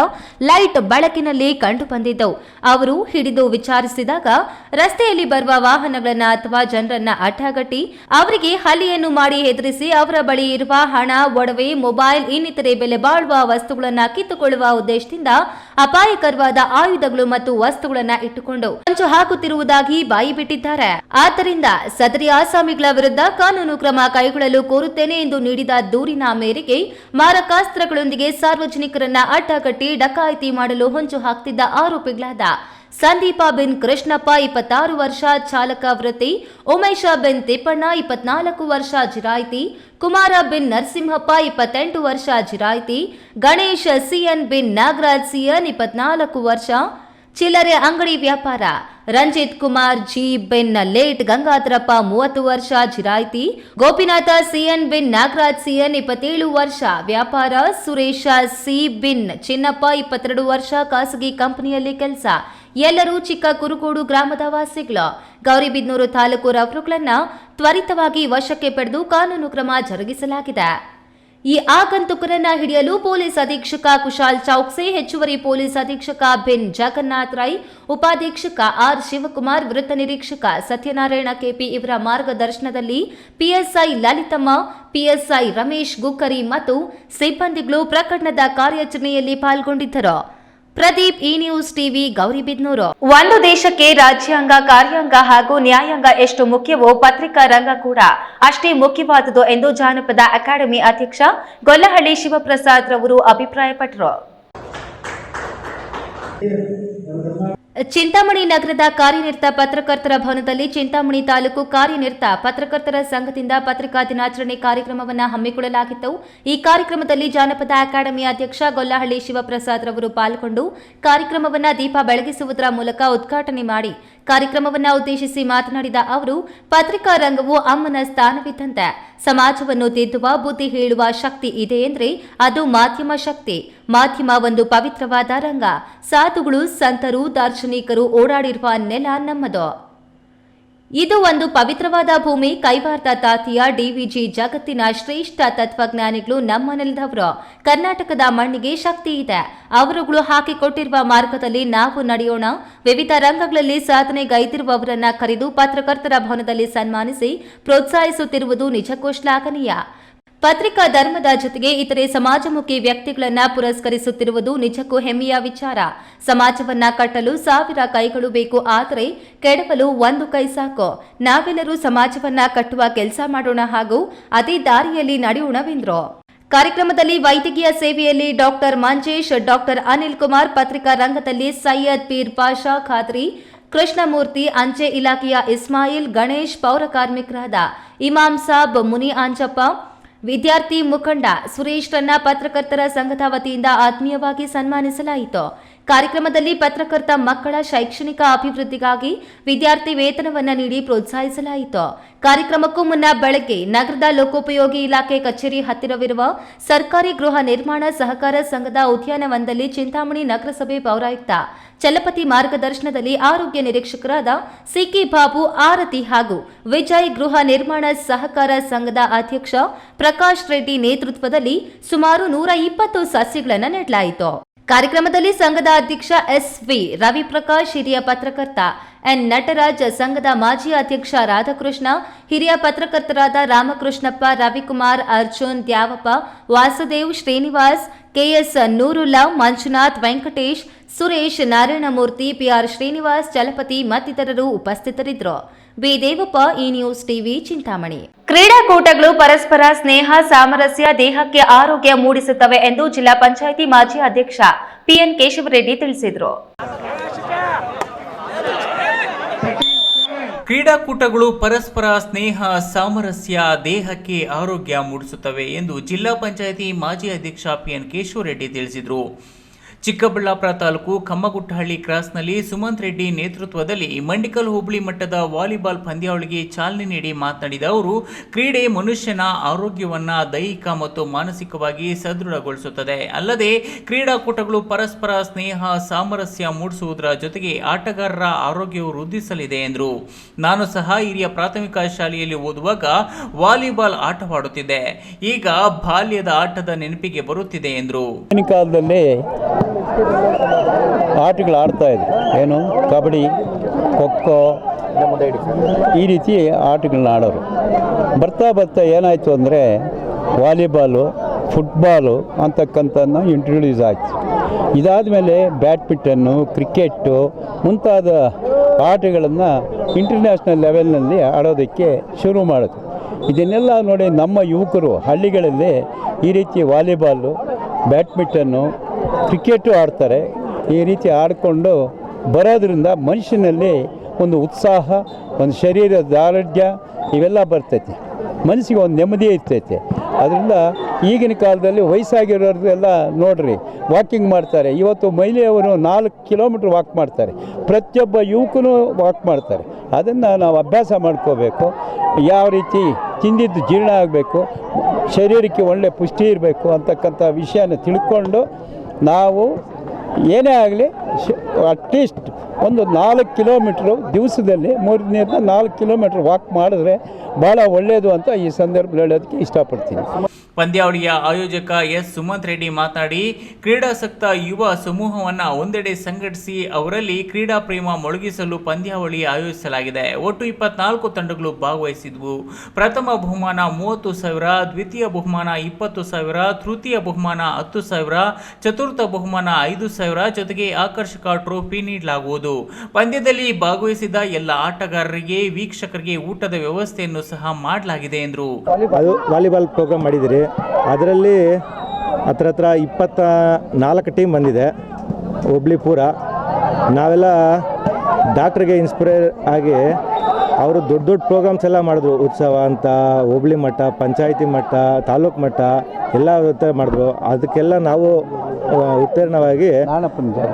ಲೈಟ್ ಬೆಳಕಿನಲ್ಲಿ ಕಂಡು ಬಂದಿದ್ದವು ಅವರು ಹಿಡಿದು ವಿಚಾರಿಸಿದಾಗ, ರಸ್ತೆಯಲ್ಲಿ ಬರುವ ವಾಹನಗಳನ್ನ ಅಥವಾ ಜನರನ್ನ ಅಡ್ಡಗಟ್ಟಿ, ಅವರಿಗೆ ಹಲಿಯನ್ನು ಮಾಡಿ ಹೆದರಿಸಿ ಅವರ ಬಳಿ ಇರುವ ಹಣ, ಒಡವೆ, ಮೊಬೈಲ್, ಇನ್ನಿತರೆ ಬೆಲೆ ಬಾಳುವ ವಸ್ತುಗಳನ್ನ ಕಿತ್ತುಕೊಳ್ಳುವ ಉದ್ದೇಶದಿಂದ ಅಪಾಯಕರವಾದ ಆಯುಧಗಳು ಮತ್ತು ವಸ್ತುಗಳನ್ನು ಇಟ್ಟುಕೊಂಡು ಹೊಂಚು ಹಾಕುತ್ತಿರುವುದಾಗಿ ಬಾಯಿ ಬಿಟ್ಟಿದ್ದಾರೆ. ಆದ್ದರಿಂದ ಸದರಿ ಆಸಾಮಿಗಳ ವಿರುದ್ಧ ಕಾನೂನು ಕ್ರಮ ಕೈಗೊಳ್ಳಲು ಕೋರುತ್ತೇನೆ ಎಂದು ನೀಡಿದ ದೂರಿನ ಮೇರೆಗೆ ಮಾರಕಾಸ್ತ್ರಗಳೊಂದಿಗೆ ಸಾರ್ವಜನಿಕರನ್ನ ಅಡ್ಡಗಟ್ಟಿ ಡಕಾಯಿತಿ ಮಾಡಲು ಹೊಂಚು ಹಾಕ್ತಿದ್ದ ಆರೋಪಿಗಳಾದ ಸಂದೀಪ ಬಿನ್ ಕೃಷ್ಣಪ್ಪ ಇಪ್ಪತ್ತಾರು ವರ್ಷ ಚಾಲಕ ವೃತ್ತಿ, ಉಮೇಶ ಬಿನ್ ತಿಪ್ಪಣ್ಣ ಇಪ್ಪತ್ನಾಲ್ಕು ವರ್ಷ ಜಿರಾಯಿತಿ, ಕುಮಾರ ಬಿನ್ ನರಸಿಂಹಪ್ಪ ಇಪ್ಪತ್ತೆಂಟು ವರ್ಷ ಜಿರಾಯಿತಿ, Ganesha CN bin Nagaraj CN ಇಪ್ಪತ್ನಾಲ್ಕು ವರ್ಷ, ಚಿಲ್ಲರೆ ಅಂಗಡಿ ವ್ಯಾಪಾರ, ರಂಜಿತ್ ಕುಮಾರ್ ಜಿ ಬಿನ್ ಲೇಟ್ ಗಂಗಾಧರಪ್ಪ ಮೂವತ್ತು ವರ್ಷ ಜಿರಾಯಿತಿ, Gopinatha CN bin Nagaraj CN ಇಪ್ಪತ್ತೇಳು ವರ್ಷ ವ್ಯಾಪಾರ, ಸುರೇಶ ಸಿ ಬಿನ್ ಚಿನ್ನಪ್ಪ ಇಪ್ಪತ್ತೆರಡು ವರ್ಷ ಖಾಸಗಿ ಕಂಪನಿಯಲ್ಲಿ ಕೆಲಸ ಎಲ್ಲರೂ ಚಿಕ್ಕ ಕುರುಗೋಡು ಗ್ರಾಮದ ವಾಸಿಗಳ ಗೌರಿಬಿದನೂರು ತಾಲೂಕು ರಫ್ರುಗಳನ್ನ ತ್ವರಿತವಾಗಿ ವಶಕ್ಕೆ ಪಡೆದು ಕಾನೂನು ಕ್ರಮ ಜರುಗಿಸಲಾಗಿದೆ. ಈ ಆಗಂತುಕರನ್ನ ಹಿಡಿಯಲು ಪೊಲೀಸ್ ಅಧೀಕ್ಷಕ ಕುಶಾಲ್ ಚೌಕ್ಸೆ, ಹೆಚ್ಚುವರಿ ಪೊಲೀಸ್ ಅಧೀಕ್ಷಕ ಬಿನ್ ಜಗನ್ನಾಥ್ ರೈ ಉಪಾಧೀಕ್ಷಕ ಆರ್ ಶಿವಕುಮಾರ್, ವೃತ್ತ ನಿರೀಕ್ಷಕ ಸತ್ಯನಾರಾಯಣ ಕೆಪಿ ಇವರ ಮಾರ್ಗದರ್ಶನದಲ್ಲಿ ಪಿಎಸ್ಐ ಲಲಿತಮ್ಮ, ಪಿಎಸ್ಐ ರಮೇಶ್ ಗುಕ್ಕರಿ ಮತ್ತು ಸಿಬ್ಬಂದಿಗಳು ಪ್ರಕರಣದ ಕಾರ್ಯಾಚರಣೆಯಲ್ಲಿ ಪಾಲ್ಗೊಂಡಿದ್ದರು. Pradeep E news TV Gauribidanur ಒಂದು ದೇಶಕ್ಕೆ ರಾಜ್ಯಾಂಗ, ಕಾರ್ಯಾಂಗ ಹಾಗೂ ನ್ಯಾಯಾಂಗ ಎಷ್ಟು ಮುಖ್ಯವೋ ಪತ್ರಿಕಾ ರಂಗ ಕೂಡ ಅಷ್ಟೇ ಮುಖ್ಯವಾದುದು ಎಂದು ಜಾನಪದ ಅಕಾಡೆಮಿ ಅಧ್ಯಕ್ಷ ಗೊಲ್ಲಹಳ್ಳಿ ಶಿವಪ್ರಸಾದ್ ರವರು ಅಭಿಪ್ರಾಯಪಟ್ಟರು. ಚಿಂತಾಮಣಿ ನಗರದ ಕಾರ್ಯನಿರತ ಪತ್ರಕರ್ತರ ಭವನದಲ್ಲಿ ಚಿಂತಾಮಣಿ ತಾಲೂಕು ಕಾರ್ಯನಿರತ ಪತ್ರಕರ್ತರ ಸಂಘದಿಂದ ಪತ್ರಿಕಾ ದಿನಾಚರಣೆ ಕಾರ್ಯಕ್ರಮವನ್ನು ಹಮ್ಮಿಕೊಳ್ಳಲಾಗಿತ್ತು. ಈ ಕಾರ್ಯಕ್ರಮದಲ್ಲಿ ಜಾನಪದ ಅಕಾಡೆಮಿ ಅಧ್ಯಕ್ಷ ಗೊಲ್ಲಹಳ್ಳಿ ಶಿವಪ್ರಸಾದ್ ರವರು ಪಾಲ್ಗೊಂಡು ಕಾರ್ಯಕ್ರಮವನ್ನು ದೀಪ ಬೆಳಗಿಸುವುದರ ಮೂಲಕ ಉದ್ಘಾಟನೆ ಮಾಡಿ ಕಾರ್ಯಕ್ರಮವನ್ನು ಉದ್ದೇಶಿಸಿ ಮಾತನಾಡಿದ ಅವರು, ಪತ್ರಿಕಾ ರಂಗವು ಅಮ್ಮನ ಸ್ಥಾನವಿದ್ದಂತೆ ಸಮಾಜವನ್ನು ತಿದ್ದುವ ಬುದ್ಧಿ ಹೇಳುವ ಶಕ್ತಿ ಇದೆ ಎಂದರೆ ಅದು ಮಾಧ್ಯಮ ಶಕ್ತಿ. ಮಾಧ್ಯಮ ಒಂದು ಪವಿತ್ರವಾದ ರಂಗ. ಸಾಧುಗಳು, ಸಂತರು, ದಾರ್ಶನಿಕರು ಓಡಾಡಿರುವ ನೆಲ ನಮ್ಮದು. ಇದು ಒಂದು ಪವಿತ್ರವಾದ ಭೂಮಿ, ಕೈವಾರ್ದ ತಾತಿಯ ಡಿವಿಜಿ ಜಗತ್ತಿನ ಶ್ರೇಷ್ಠ ತತ್ವಜ್ಞಾನಿಗಳು ನಮ್ಮ ನೆಲದವರು ಕರ್ನಾಟಕದ ಮಣ್ಣಿಗೆ ಶಕ್ತಿ ಇದೆ. ಅವರುಗಳು ಹಾಕಿಕೊಟ್ಟಿರುವ ಮಾರ್ಗದಲ್ಲಿ ನಾವು ನಡೆಯೋಣ. ವಿವಿಧ ರಂಗಗಳಲ್ಲಿ ಸಾಧನೆಗೈದಿರುವವರನ್ನ ಕರೆದು ಪತ್ರಕರ್ತರ ಭವನದಲ್ಲಿ ಸನ್ಮಾನಿಸಿ ಪ್ರೋತ್ಸಾಹಿಸುತ್ತಿರುವುದು ನಿಜಕ್ಕೂ ಶ್ಲಾಘನೀಯ. ಪತ್ರಿಕಾ ಧರ್ಮದ ಜೊತೆಗೆ ಇತರೆ ಸಮಾಜಮುಖಿ ವ್ಯಕ್ತಿಗಳನ್ನ ಪುರಸ್ಕರಿಸುತ್ತಿರುವುದು ನಿಜಕ್ಕೂ ಹೆಮ್ಮೆಯ ವಿಚಾರ. ಸಮಾಜವನ್ನ ಕಟ್ಟಲು ಸಾವಿರ ಕೈಗಳು ಬೇಕು ಆದರೆ ಕೆಡವಲು ಒಂದು ಕೈ ಸಾಕು. ನಾವೆಲ್ಲರೂ ಸಮಾಜವನ್ನ ಕಟ್ಟುವ ಕೆಲಸ ಮಾಡೋಣ ಹಾಗೂ ಅದೇ ದಾರಿಯಲ್ಲಿ ನಡೆಯೋಣವೆಂದ್ರು. ಕಾರ್ಯಕ್ರಮದಲ್ಲಿ ವೈದ್ಯಕೀಯ ಸೇವೆಯಲ್ಲಿ ಡಾಕ್ಟರ್ ಮಂಜೇಶ್, ಡಾಕ್ಟರ್ ಅನಿಲ್ ಕುಮಾರ್, ಪತ್ರಿಕಾ ರಂಗದಲ್ಲಿ ಸೈಯದ್ ಪೀರ್ ಪಾಷಾ, ಖಾದ್ರಿ, ಕೃಷ್ಣಮೂರ್ತಿ, ಅಂಚೆ ಇಲಾಖೆಯ ಇಸ್ಮಾಯಿಲ್, ಗಣೇಶ್, ಪೌರ ಕಾರ್ಮಿಕರಾದ ಇಮಾಮ್ ಸಾಬ್, ಮುನಿ ಆಂಜಪ್ಪ ವಿದ್ಯಾರ್ಥಿ ಮುಖಂಡ ಸುರೇಶ್ ರನ್ನ ಪತ್ರಕರ್ತರ ಸಂಘದ ವತಿಯಿಂದ ಆತ್ಮೀಯವಾಗಿ ಸನ್ಮಾನಿಸಲಾಯಿತು. ಕಾರ್ಯಕ್ರಮದಲ್ಲಿ ಪತ್ರಕರ್ತ ಮಕ್ಕಳ ಶೈಕ್ಷಣಿಕ ಅಭಿವೃದ್ಧಿಗಾಗಿ ವಿದ್ಯಾರ್ಥಿ ವೇತನವನ್ನು ನೀಡಿ ಪ್ರೋತ್ಸಾಹಿಸಲಾಯಿತು. ಕಾರ್ಯಕ್ರಮಕ್ಕೂ ಮುನ್ನ ಬೆಳಗ್ಗೆ ನಗರದ ಲೋಕೋಪಯೋಗಿ ಇಲಾಖೆ ಕಚೇರಿ ಹತ್ತಿರವಿರುವ ಸರ್ಕಾರಿ ಗೃಹ ನಿರ್ಮಾಣ ಸಹಕಾರ ಸಂಘದ ಉದ್ಯಾನವನದಲ್ಲಿ ಚಿಂತಾಮಣಿ ನಗರಸಭೆ ಪೌರಾಯುಕ್ತ, ಚಲಪತಿ ಮಾರ್ಗದರ್ಶನದಲ್ಲಿ ಆರೋಗ್ಯ ನಿರೀಕ್ಷಕರಾದ ಸಿಕೆ ಬಾಬು, ಆರತಿ ಹಾಗೂ ವಿಜಯ್ ಗೃಹ ನಿರ್ಮಾಣ ಸಹಕಾರ ಸಂಘದ ಅಧ್ಯಕ್ಷ ಪ್ರಕಾಶ್ ರೆಡ್ಡಿ ನೇತೃತ್ವದಲ್ಲಿ ಸುಮಾರು ನೂರ ಇಪ್ಪತ್ತು ಸಸ್ಯಗಳನ್ನು ನೆಡಲಾಯಿತು. ಕಾರ್ಯಕ್ರಮದಲ್ಲಿ ಸಂಘದ ಅಧ್ಯಕ್ಷ ಎಸ್ ವಿ ರವಿಪ್ರಕಾಶ್, ಹಿರಿಯ ಪತ್ರಕರ್ತ ಎನ್ ನಟರಾಜ್, ಸಂಘದ ಮಾಜಿ ಅಧ್ಯಕ್ಷ ರಾಧಾಕೃಷ್ಣ, ಹಿರಿಯ ಪತ್ರಕರ್ತರಾದ ರಾಮಕೃಷ್ಣಪ್ಪ, ರವಿಕುಮಾರ್, ಅರ್ಜುನ್ ದ್ಯಾವಪ್ಪ, ವಾಸುದೇವ್ ಶ್ರೀನಿವಾಸ್, ಕೆಎಸ್ ನೂರುಲ್ಲಾ ಮಂಜುನಾಥ್ ವೆಂಕಟೇಶ್, ಸುರೇಶ್ ನಾರಾಯಣಮೂರ್ತಿ ಪಿಆರ್ ಶ್ರೀನಿವಾಸ್, ಚಲಪತಿ ಮತ್ತಿತರರು ಉಪಸ್ಥಿತರಿದ್ದರು. ಬಿ ದೇವಪ್ಪ ಈ ನ್ಯೂಸ್ ಟಿವಿ, ಚಿಂತಾಮಣಿ. ಕ್ರೀಡಾಕೂಟಗಳು ಪರಸ್ಪರ ಸ್ನೇಹ, ಸಾಮರಸ್ಯ, ದೇಹಕ್ಕೆ ಆರೋಗ್ಯ ಮೂಡಿಸುತ್ತವೆ ಎಂದು ಜಿಲ್ಲಾ ಪಂಚಾಯಿತಿ ಮಾಜಿ ಅಧ್ಯಕ್ಷ ಪಿಎನ್ ಕೇಶವರೆಡ್ಡಿ ತಿಳಿಸಿದರು. ಕ್ರೀಡಾಕೂಟಗಳು ಪರಸ್ಪರ ಸ್ನೇಹ, ಸಾಮರಸ್ಯ, ದೇಹಕ್ಕೆ ಆರೋಗ್ಯ ಮೂಡಿಸುತ್ತವೆ ಎಂದು ಜಿಲ್ಲಾ ಪಂಚಾಯಿತಿ ಮಾಜಿ ಅಧ್ಯಕ್ಷ ಪಿಎನ್ ಕೇಶವರೆಡ್ಡಿ ತಿಳಿಸಿದರು. ಚಿಕ್ಕಬಳ್ಳಾಪುರ ತಾಲೂಕು ಕಮ್ಮಗುಟ್ಟಹಳ್ಳಿ ಕ್ರಾಸ್ನಲ್ಲಿ ಸುಮಂತ್ ರೆಡ್ಡಿ ನೇತೃತ್ವದಲ್ಲಿ ಮಂಡಿಕಲ್ ಹೋಬಳಿ ಮಟ್ಟದ ವಾಲಿಬಾಲ್ ಪಂದ್ಯಾವಳಿಗೆ ಚಾಲನೆ ನೀಡಿ ಮಾತನಾಡಿದ ಅವರು, ಕ್ರೀಡೆ ಮನುಷ್ಯನ ಆರೋಗ್ಯವನ್ನ ದೈಹಿಕ ಮತ್ತು ಮಾನಸಿಕವಾಗಿ ಸದೃಢಗೊಳಿಸುತ್ತದೆ. ಅಲ್ಲದೆ ಕ್ರೀಡಾಕೂಟಗಳು ಪರಸ್ಪರ ಸ್ನೇಹ, ಸಾಮರಸ್ಯ ಮೂಡಿಸುವುದರ ಜೊತೆಗೆ ಆಟಗಾರರ ಆರೋಗ್ಯವು ವೃದ್ಧಿಸಲಿದೆ ಎಂದರು. ನಾನು ಸಹ ಹಿರಿಯ ಪ್ರಾಥಮಿಕ ಶಾಲೆಯಲ್ಲಿ ಓದುವಾಗ ವಾಲಿಬಾಲ್ ಆಟವಾಡುತ್ತಿದ್ದೆ. ಈಗ ಬಾಲ್ಯದ ಆಟದ ನೆನಪಿಗೆ ಬರುತ್ತಿದೆ ಎಂದರು. ಆಟಗಳು ಆಡ್ತಾ ಇದ್ರು. ಏನು? ಕಬಡ್ಡಿ, ಖೋಖೋ, ಈ ರೀತಿ ಆಟಗಳನ್ನ ಆಡೋರು. ಬರ್ತಾ ಬರ್ತಾ ಏನಾಯಿತು ಅಂದರೆ ವಾಲಿಬಾಲು, ಫುಟ್ಬಾಲು ಅಂತಕ್ಕಂಥದ್ದನ್ನ ಇಂಟ್ರೊಡ್ಯೂಸ್ ಆಯಿತು. ಇದಾದ ಮೇಲೆ ಬ್ಯಾಡ್ಮಿಂಟನ್ನು ಕ್ರಿಕೆಟ್ಟು ಮುಂತಾದ ಆಟಗಳನ್ನು ಇಂಟರ್ನ್ಯಾಷನಲ್ ಲೆವೆಲ್ನಲ್ಲಿ ಆಡೋದಕ್ಕೆ ಶುರು ಮಾಡೋದು ಇದನ್ನೆಲ್ಲ ನೋಡಿ ನಮ್ಮ ಯುವಕರು ಹಳ್ಳಿಗಳಲ್ಲಿ ಈ ರೀತಿ ವಾಲಿಬಾಲು ಬ್ಯಾಡ್ಮಿಂಟನ್ನು ಕ್ರಿಕೆಟು ಆಡ್ತಾರೆ, ಈ ರೀತಿ ಆಡಿಕೊಂಡು ಬರೋದ್ರಿಂದ ಮನುಷ್ಯನಲ್ಲಿ ಒಂದು ಉತ್ಸಾಹ, ಒಂದು ಶರೀರದ ಆರೋಗ್ಯ ಇವೆಲ್ಲ ಬರ್ತೈತಿ. ಮನಸ್ಸಿಗೆ ಒಂದು ನೆಮ್ಮದಿ ಇರ್ತೈತೆ. ಅದರಿಂದ ಈಗಿನ ಕಾಲದಲ್ಲಿ ವಯಸ್ಸಾಗಿರೋರೆಲ್ಲ ನೋಡ್ರಿ ವಾಕಿಂಗ್ ಮಾಡ್ತಾರೆ. ಇವತ್ತು ಮಹಿಳೆಯವರು ನಾಲ್ಕು ಕಿಲೋಮೀಟ್ರ್ ವಾಕ್ ಮಾಡ್ತಾರೆ. ಪ್ರತಿಯೊಬ್ಬ ಯುವಕನೂ ವಾಕ್ ಮಾಡ್ತಾರೆ. ಅದನ್ನು ನಾವು ಅಭ್ಯಾಸ ಮಾಡ್ಕೋಬೇಕು. ಯಾವ ರೀತಿ ತಿಂದಿದ್ದು ಜೀರ್ಣ ಆಗಬೇಕು, ಶರೀರಕ್ಕೆ ಒಳ್ಳೆ ಪುಷ್ಟಿ ಇರಬೇಕು ಅಂತಕ್ಕಂಥ ವಿಷಯನ ತಿಳ್ಕೊಂಡು ನಾವು ಏನೇ ಆಗಲಿ ಅಟ್ಲೀಸ್ಟ್ ಒಂದು ನಾಲ್ಕು ಕಿಲೋಮೀಟ್ರು ದಿವಸದಲ್ಲಿ ಮೂರನೇದ ನಾಲ್ಕು ಕಿಲೋಮೀಟ್ರ್ ವಾಕ್ ಮಾಡಿದ್ರೆ ಭಾಳ ಒಳ್ಳೆಯದು ಅಂತ ಈ ಸಂದರ್ಭದಲ್ಲಿ ಹೇಳೋದಕ್ಕೆ ಇಷ್ಟಪಡ್ತೀನಿ. ಪಂದ್ಯಾವಳಿಯ ಆಯೋಜಕ ಎಸ್. ಸುಮಂತ್ ರೆಡ್ಡಿ ಮಾತನಾಡಿ, ಕ್ರೀಡಾಸಕ್ತ ಯುವ ಸಮೂಹವನ್ನು ಒಂದೆಡೆ ಸಂಘಟಿಸಿ ಅವರಲ್ಲಿ ಕ್ರೀಡಾ ಪ್ರೇಮ ಮೊಳಗಿಸಲು ಪಂದ್ಯಾವಳಿ ಆಯೋಜಿಸಲಾಗಿದೆ. ಒಟ್ಟು ಇಪ್ಪತ್ನಾಲ್ಕು ತಂಡಗಳು ಭಾಗವಹಿಸಿದ್ವು. ಪ್ರಥಮ ಬಹುಮಾನ ಮೂವತ್ತು ಸಾವಿರ, ದ್ವಿತೀಯ ಬಹುಮಾನ ಇಪ್ಪತ್ತು ಸಾವಿರ, ತೃತೀಯ ಬಹುಮಾನ ಹತ್ತು ಸಾವಿರ, ಚತುರ್ಥ ಬಹುಮಾನ ಐದು ಸಾವಿರ ಜೊತೆಗೆ ಆಕರ್ಷಕ ಟ್ರೋಫಿ ನೀಡಲಾಗುವುದು. ಪಂದ್ಯದಲ್ಲಿ ಭಾಗವಹಿಸಿದ ಎಲ್ಲ ಆಟಗಾರರಿಗೆ, ವೀಕ್ಷಕರಿಗೆ ಊಟದ ವ್ಯವಸ್ಥೆಯನ್ನು ಸಹ ಮಾಡಲಾಗಿದೆ ಎಂದರು. ವಾಲಿಬಾಲ್ ಪ್ರೋಗ್ರಾಮ್ ಮಾಡಿದಿರಿ ಅದರಲ್ಲಿ ಹತ್ರ ಹತ್ರ ಇಪ್ಪತ್ತ ನಾಲ್ಕು ಟೀಮ್ ಬಂದಿದೆ, ಹುಬ್ಳಿ ಪೂರ. ನಾವೆಲ್ಲ ಡಾಕ್ಟ್ರಿಗೆ ಇನ್ಸ್ಪೈರ್ ಆಗಿ ಅವರು ದೊಡ್ಡ ದೊಡ್ಡ ಪ್ರೋಗ್ರಾಮ್ಸ್ ಎಲ್ಲ ಮಾಡಿದ್ರು. ಉತ್ಸವ ಅಂತ, ಹೋಬಳಿ ಮಟ್ಟ ಪಂಚಾಯಿತಿ ಮಟ್ಟ ತಾಲೂಕು ಮಟ್ಟ ಎಲ್ಲ ಮಾಡಿದ್ರು. ಅದಕ್ಕೆಲ್ಲ ನಾವು ಉತ್ತೀರ್ಣವಾಗಿ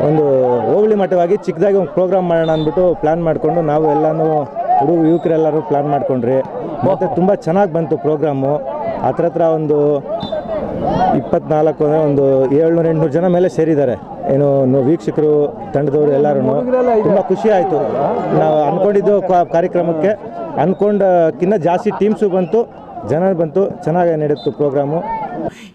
ಒಂದು ಹೋಬಳಿ ಮಟ್ಟವಾಗಿ ಚಿಕ್ಕದಾಗಿ ಒಂದು ಪ್ರೋಗ್ರಾಮ್ ಮಾಡೋಣ ಅಂದ್ಬಿಟ್ಟು ಪ್ಲ್ಯಾನ್ ಮಾಡಿಕೊಂಡು ನಾವು ಎಲ್ಲನೂ ಹುಡುಗ ಯುವಕರೆಲ್ಲರೂ ಪ್ಲ್ಯಾನ್ ಮಾಡ್ಕೊಂಡ್ರಿ. ಮತ್ತು ತುಂಬ ಚೆನ್ನಾಗಿ ಬಂತು ಪ್ರೋಗ್ರಾಮು ಹತ್ರ ಹತ್ರ ಒಂದು ಇಪ್ಪತ್ನಾಲ್ಕು ಅಂದರೆ ಒಂದು ಏಳ್ನೂರ ಎಂಟುನೂರು ಜನ ಮೇಲೆ ಸೇರಿದ್ದಾರೆ. ಏನು ವೀಕ್ಷಕರು ತಂಡದವರು ಎಲ್ಲರೂ ತುಂಬ ಖುಷಿ ಆಯಿತು. ನಾವು ಅಂದ್ಕೊಂಡಿದ್ದು ಕಾರ್ಯಕ್ರಮಕ್ಕೆ. ಅಂದ್ಕೊಂಡಕ್ಕಿಂತ ಜಾಸ್ತಿ ಟೀಮ್ಸು ಬಂತು ಜನ ಬಂತು. ಚೆನ್ನಾಗಿ ನಡೆಯಿತು ಪ್ರೋಗ್ರಾಮು